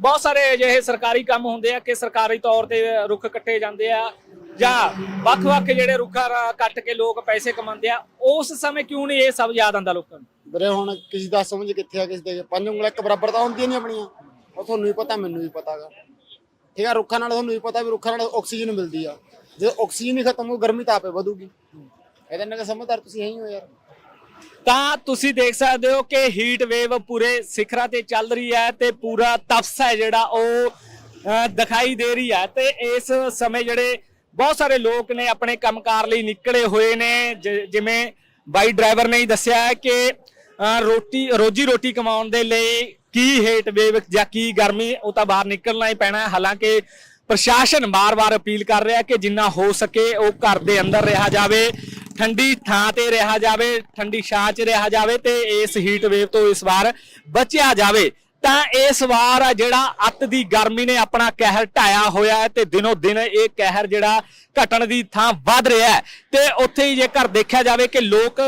ਬਹੁਤ ਸਾਰੇ ਅਜਿਹੇ ਸਰਕਾਰੀ ਕੰਮ ਹੁੰਦੇ ਆ ਕਿ ਸਰਕਾਰੀ ਤੌਰ ਤੇ ਰੁੱਖ ਕੱਟੇ ਜਾਂਦੇ ਆ ਜਾਂ ਵੱਖ-ਵੱਖ ਜਿਹੜੇ ਰੁੱਖਾਂ ਕੱਟ ਕੇ ਲੋਕ ਪੈਸੇ ਕਮਾਉਂਦੇ ਆ, ਉਸ ਸਮੇਂ ਕਿਉਂ ਨਹੀਂ ਇਹ ਸਭ ਯਾਦ ਆਉਂਦਾ ਲੋਕਾਂ ਨੂੰ? ਵੀਰੇ, ਹੁਣ ਕਿਸੇ ਦਾ ਸਮਝ ਕਿੱਥੇ ਆ, ਕਿਸੇ ਦੇ ਪੰਜ ਉਂਗਲਾਂ ਇੱਕ ਬਰਾਬਰ ਤਾਂ ਹੁੰਦੀਆਂ ਨਹੀਂ ਆਪਣੀਆਂ। ਉਹ ਤੁਹਾਨੂੰ ਵੀ ਪਤਾ, ਮੈਨੂੰ ਵੀ ਪਤਾਗਾ ਠੀਕ ਆ, ਰੁੱਖਾਂ ਨਾਲ ਤੁਹਾਨੂੰ ਵੀ ਪਤਾ ਵੀ ਰੁੱਖਾਂ ਨਾਲ ਆਕਸੀਜਨ ਮਿਲਦੀ ਆ। ਜੇ ਆਕਸੀਜਨ ਹੀ ਖਤਮ ਹੋ ਗਰਮੀ ਤਾਂ ਆਪੇ ਵਧੂਗੀ। ਇਹਦੇ ਨਾਲ ਸਮਝਦਾਰ ਤੁਸੀਂ ਹੈ ਹੀ ਹੋ ਯਾਰ। ਤਾਂ ਤੁਸੀਂ ਦੇਖ ਸਕਦੇ ਹੋ ਕਿ ਹੀਟ ਵੇਵ ਪੂਰੇ ਸਿਖਰਾਂ ਤੇ ਚੱਲ ਰਹੀ ਹੈ ਤੇ ਪੂਰਾ ਤਪਸ ਹੈ ਜਿਹੜਾ ਉਹ ਦਿਖਾਈ ਦੇ ਰਹੀ ਹੈ ਤੇ ਇਸ ਸਮੇਂ ਜਿਹੜੇ ਬਹੁਤ ਸਾਰੇ ਲੋਕ ਨੇ ਆਪਣੇ ਕੰਮਕਾਰ ਲਈ ਨਿਕਲੇ ਹੋਏ ਨੇ ਜਿਵੇਂ ਬਾਈ ਡਰਾਈਵਰ ਨੇ ਹੀ ਦੱਸਿਆ ਕਿ ਰੋਟੀ, ਰੋਜੀ ਰੋਟੀ ਕਮਾਉਣ ਦੇ ਲਈ ਕੀ ਹੀਟ ਵੇਵ ਜਾਂ ਕੀ ਗਰਮੀ, ਉਹ ਤਾਂ ਬਾਹਰ ਨਿਕਲਣਾ ਹੀ ਪੈਣਾ ਹਾਲਾਂਕਿ ਪ੍ਰਸ਼ਾਸਨ ਵਾਰ ਵਾਰ ਅਪੀਲ ਕਰ ਰਿਹਾ ਕਿ ਜਿੰਨਾ ਹੋ ਸਕੇ ਉਹ ਘਰ ਦੇ ਅੰਦਰ ਰਿਹਾ ਜਾਵੇ, ਠੰਡੀ ਥਾਂ ਤੇ ਰਿਹਾ ਜਾਵੇ, ਠੰਡੀ ਛਾਂ 'ਚ ਰਿਹਾ ਜਾਵੇ ਤੇ ਇਸ ਹੀਟ ਵੇਵ ਤੋਂ ਇਸ ਵਾਰ ਬਚਿਆ ਜਾਵੇ। ਤਾਂ ਇਸ ਵਾਰ ਜਿਹੜਾ ਅੱਤ ਦੀ ਗਰਮੀ ਨੇ ਆਪਣਾ ਕਹਿਰ ਢਾਇਆ ਹੋਇਆ ਹੈ ਤੇ ਦਿਨੋ ਦਿਨ ਇਹ ਕਹਿਰ ਜਿਹੜਾ ਘਟਣ ਦੀ ਥਾਂ ਵੱਧ ਰਿਹਾ ਹੈ। ਤੇ ਉੱਥੇ ਹੀ ਜੇਕਰ ਦੇਖਿਆ ਜਾਵੇ ਕਿ ਲੋਕ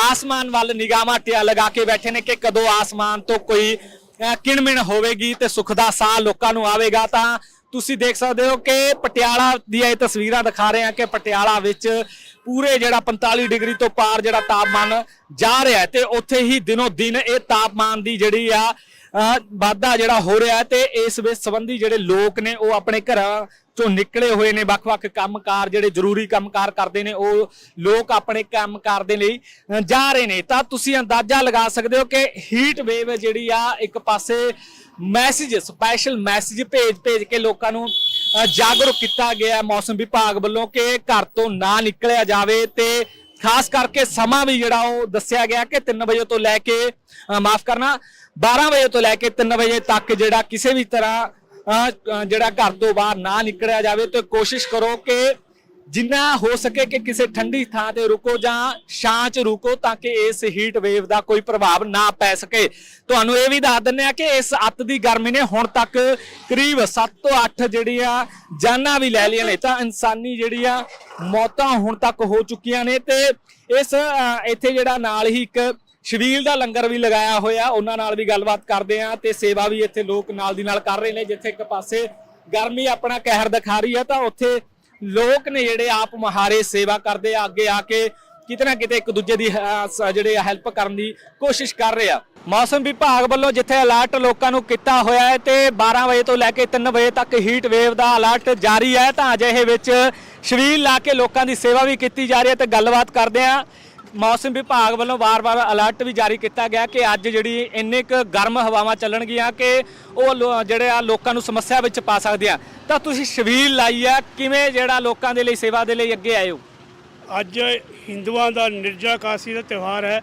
ਆਸਮਾਨ ਵੱਲ ਨਿਗਾਹਾਂ ਟਿਆ ਲਗਾ ਕੇ ਬੈਠੇ ਨੇ ਕਿ ਕਦੋਂ ਆਸਮਾਨ ਤੋਂ ਕੋਈ ਕਿਣਮਿਣ ਹੋਵੇਗੀ ਤੇ ਸੁੱਖ ਦਾ ਸਾਹ ਲੋਕਾਂ ਨੂੰ ਆਵੇਗਾ ਤਾਂ ਤੁਸੀਂ ਦੇਖ ਸਕਦੇ ਹੋ ਕਿ ਪਟਿਆਲਾ ਦੀਆਂ ਇਹ ਤਸਵੀਰਾਂ ਦਿਖਾ ਰਹੇ ਹਾਂ ਕਿ ਪਟਿਆਲਾ ਵਿੱਚ ਪੂਰੇ ਜਿਹੜਾ 45 ਡਿਗਰੀ ਤੋਂ ਪਾਰ ਜਿਹੜਾ ਤਾਪਮਾਨ ਜਾ ਰਿਹਾ ਹੈ ਤੇ ਉੱਥੇ ਹੀ ਦਿਨੋ ਦਿਨ ਇਹ ਤਾਪਮਾਨ ਦੀ ਜਿਹੜੀ ਆ ਵਾਧਾ ਜਿਹੜਾ ਹੋ ਰਿਹਾ ਹੈ ਤੇ ਇਸ ਵਿੱਚ ਸੰਬੰਧੀ ਜਿਹੜੇ ਲੋਕ ਨੇ ਉਹ ਆਪਣੇ ਘਰਾਂ ਚੋਂ ਨਿਕਲੇ ਹੋਏ ਨੇ, ਵੱਖ-ਵੱਖ ਕੰਮਕਾਰ ਜਿਹੜੇ ਜ਼ਰੂਰੀ ਕੰਮਕਾਰ ਕਰਦੇ ਨੇ, ਉਹ ਲੋਕ ਆਪਣੇ ਕੰਮਕਾਰ ਦੇ ਲਈ ਜਾ ਰਹੇ ਨੇ। ਤਾਂ ਤੁਸੀਂ ਅੰਦਾਜ਼ਾ ਲਗਾ ਸਕਦੇ ਹੋ ਕਿ ਹੀਟ ਵੇਵ ਜਿਹੜੀ ਆ ਇੱਕ ਪਾਸੇ ਮੈਸੇਜ ਸਪੈਸ਼ਲ ਮੈਸੇਜ ਭੇਜ ਭੇਜ ਕੇ ਲੋਕਾਂ ਨੂੰ ਜਾਗਰੂਕ ਕੀਤਾ ਗਿਆ ਮੌਸਮ ਵਿਭਾਗ ਵੱਲੋਂ ਕਿ ਘਰ ਤੋਂ ਨਾ ਨਿਕਲਿਆ ਜਾਵੇ ਤੇ ਖਾਸ ਕਰਕੇ ਸਮਾਂ ਵੀ ਜਿਹੜਾ ਉਹ ਦੱਸਿਆ ਗਿਆ ਕਿ 3 ਵਜੇ ਤੋਂ ਲੈ ਕੇ ਮਾਫ ਕਰਨਾ 12 ਵਜੇ ਤੋਂ ਲੈ ਕੇ 3 ਵਜੇ ਤੱਕ ਜਿਹੜਾ ਕਿਸੇ ਵੀ ਤਰ੍ਹਾਂ ਜਿਹੜਾ ਘਰ ਤੋਂ ਬਾਹਰ ਨਾ ਨਿਕਲਿਆ ਜਾਵੇ ਤੇ ਕੋਸ਼ਿਸ਼ ਕਰੋ ਕਿ ਜਿੰਨਾ ਹੋ ਸਕੇ ਕਿ ਕਿਸੇ ਠੰਡੀ ਥਾਂ ਤੇ ਰੁਕੋ ਜਾਂ ਛਾਂ 'ਚ ਰੁਕੋ ਤਾਂ ਕਿ ਇਸ ਹੀਟ ਵੇਵ ਦਾ ਕੋਈ ਪ੍ਰਭਾਵ ਨਾ ਪੈ ਸਕੇ। ਤੁਹਾਨੂੰ ਇਹ ਵੀ ਦੱਸ ਦਿੰਨੇ ਆ ਕਿ ਇਸ ਅੱਤ ਦੀ ਗਰਮੀ ਨੇ ਹੁਣ ਤੱਕ ਕਰੀਬ 7 ਤੋਂ 8 ਜਿਹੜੀਆਂ ਜਾਨਾਂ ਵੀ ਲੈ ਲਈਆਂ ਨੇ, ਤਾਂ ਇਨਸਾਨੀ ਜਿਹੜੀਆਂ ਮੌਤਾਂ ਹੁਣ ਤੱਕ ਹੋ ਚੁੱਕੀਆਂ ਨੇ ਤੇ ਇਸ ਇੱਥੇ ਜਿਹੜਾ ਨਾਲ ਹੀ ਇੱਕ ਸ਼ਬੀਲ ਦਾ ਲੰਗਰ ਵੀ ਲਗਾਇਆ ਹੋਇਆ, ਉਹਨਾਂ ਨਾਲ ਵੀ ਗੱਲਬਾਤ ਕਰਦੇ ਆ ਤੇ ਸੇਵਾ ਵੀ ਇੱਥੇ ਲੋਕ ਨਾਲ ਦੀ ਨਾਲ ਕਰ ਰਹੇ ਨੇ, ਜਿੱਥੇ ਇੱਕ ਪਾਸੇ ਗਰਮੀ ਆਪਣਾ ਕਹਿਰ ਦਿਖਾ ਰਹੀ ਹੈ ਤਾਂ ਉੱਥੇ ਲੋਕ ਨੇ ਜਿਹੜੇ ਆਪ ਮਹਾਰੇ ਸੇਵਾ ਕਰਦੇ ਆ ਅੱਗੇ ਆ ਕੇ ਕਿਤੇ ਨਾ ਕਿਤੇ ਇੱਕ ਦੂਜੇ ਦੀ ਅਹ, ਸ- ਜਿਹੜੇ ਹੈਲਪ ਕਰਨ ਦੀ ਕੋਸ਼ਿਸ਼ ਕਰ ਰਹੇ ਆ। ਮੌਸਮ ਵਿਭਾਗ ਵੱਲੋਂ ਜਿੱਥੇ ਅਲਰਟ ਲੋਕਾਂ ਨੂੰ ਕੀਤਾ ਹੋਇਆ ਹੈ ਤੇ 12 ਵਜੇ ਤੋਂ ਲੈ ਕੇ 3 ਵਜੇ ਤੱਕ ਹੀਟ ਵੇਵ ਦਾ ਅਲਰਟ ਜਾਰੀ ਹੈ ਤਾਂ ਅਜਿਹੇ ਵਿੱਚ ਸ਼ਵੀਲ ਲਾ ਕੇ ਲੋਕਾਂ ਦੀ ਸੇਵਾ ਵੀ ਕੀਤੀ ਜਾ ਰਹੀ ਹੈ ਤੇ ਗੱਲਬਾਤ ਕਰਦੇ ਆ। ਮੌਸਮ ਵਿਭਾਗ ਵੱਲੋਂ ਵਾਰ-ਵਾਰ ਅਲਰਟ ਵੀ ਜਾਰੀ ਕੀਤਾ ਗਿਆ ਕਿ ਅੱਜ ਜਿਹੜੀ ਇੰਨੇ ਕੁ ਗਰਮ ਹਵਾਵਾਂ ਚੱਲਣਗੀਆਂ ਕਿ ਉਹ ਲੋ- ਜਿਹੜੇ ਆ ਲੋਕਾਂ ਨੂੰ ਸਮੱਸਿਆ ਵਿੱਚ ਪਾ ਸਕਦੀਆਂ। ਤਾਂ ਤੁਸੀਂ ਸ਼ਵੀਲ ਲਾਈ ਆ, ਕਿਵੇਂ ਜਿਹੜਾ ਲੋਕਾਂ ਦੇ ਲਈ, ਸੇਵਾ ਦੇ ਲਈ ਅੱਗੇ ਆਏ ਹੋ? ਅੱਜ ਹਿੰਦੂਆਂ ਦਾ ਨਿਰਜਾ ਕਾਸੀ ਦਾ ਤਿਉਹਾਰ ਹੈ।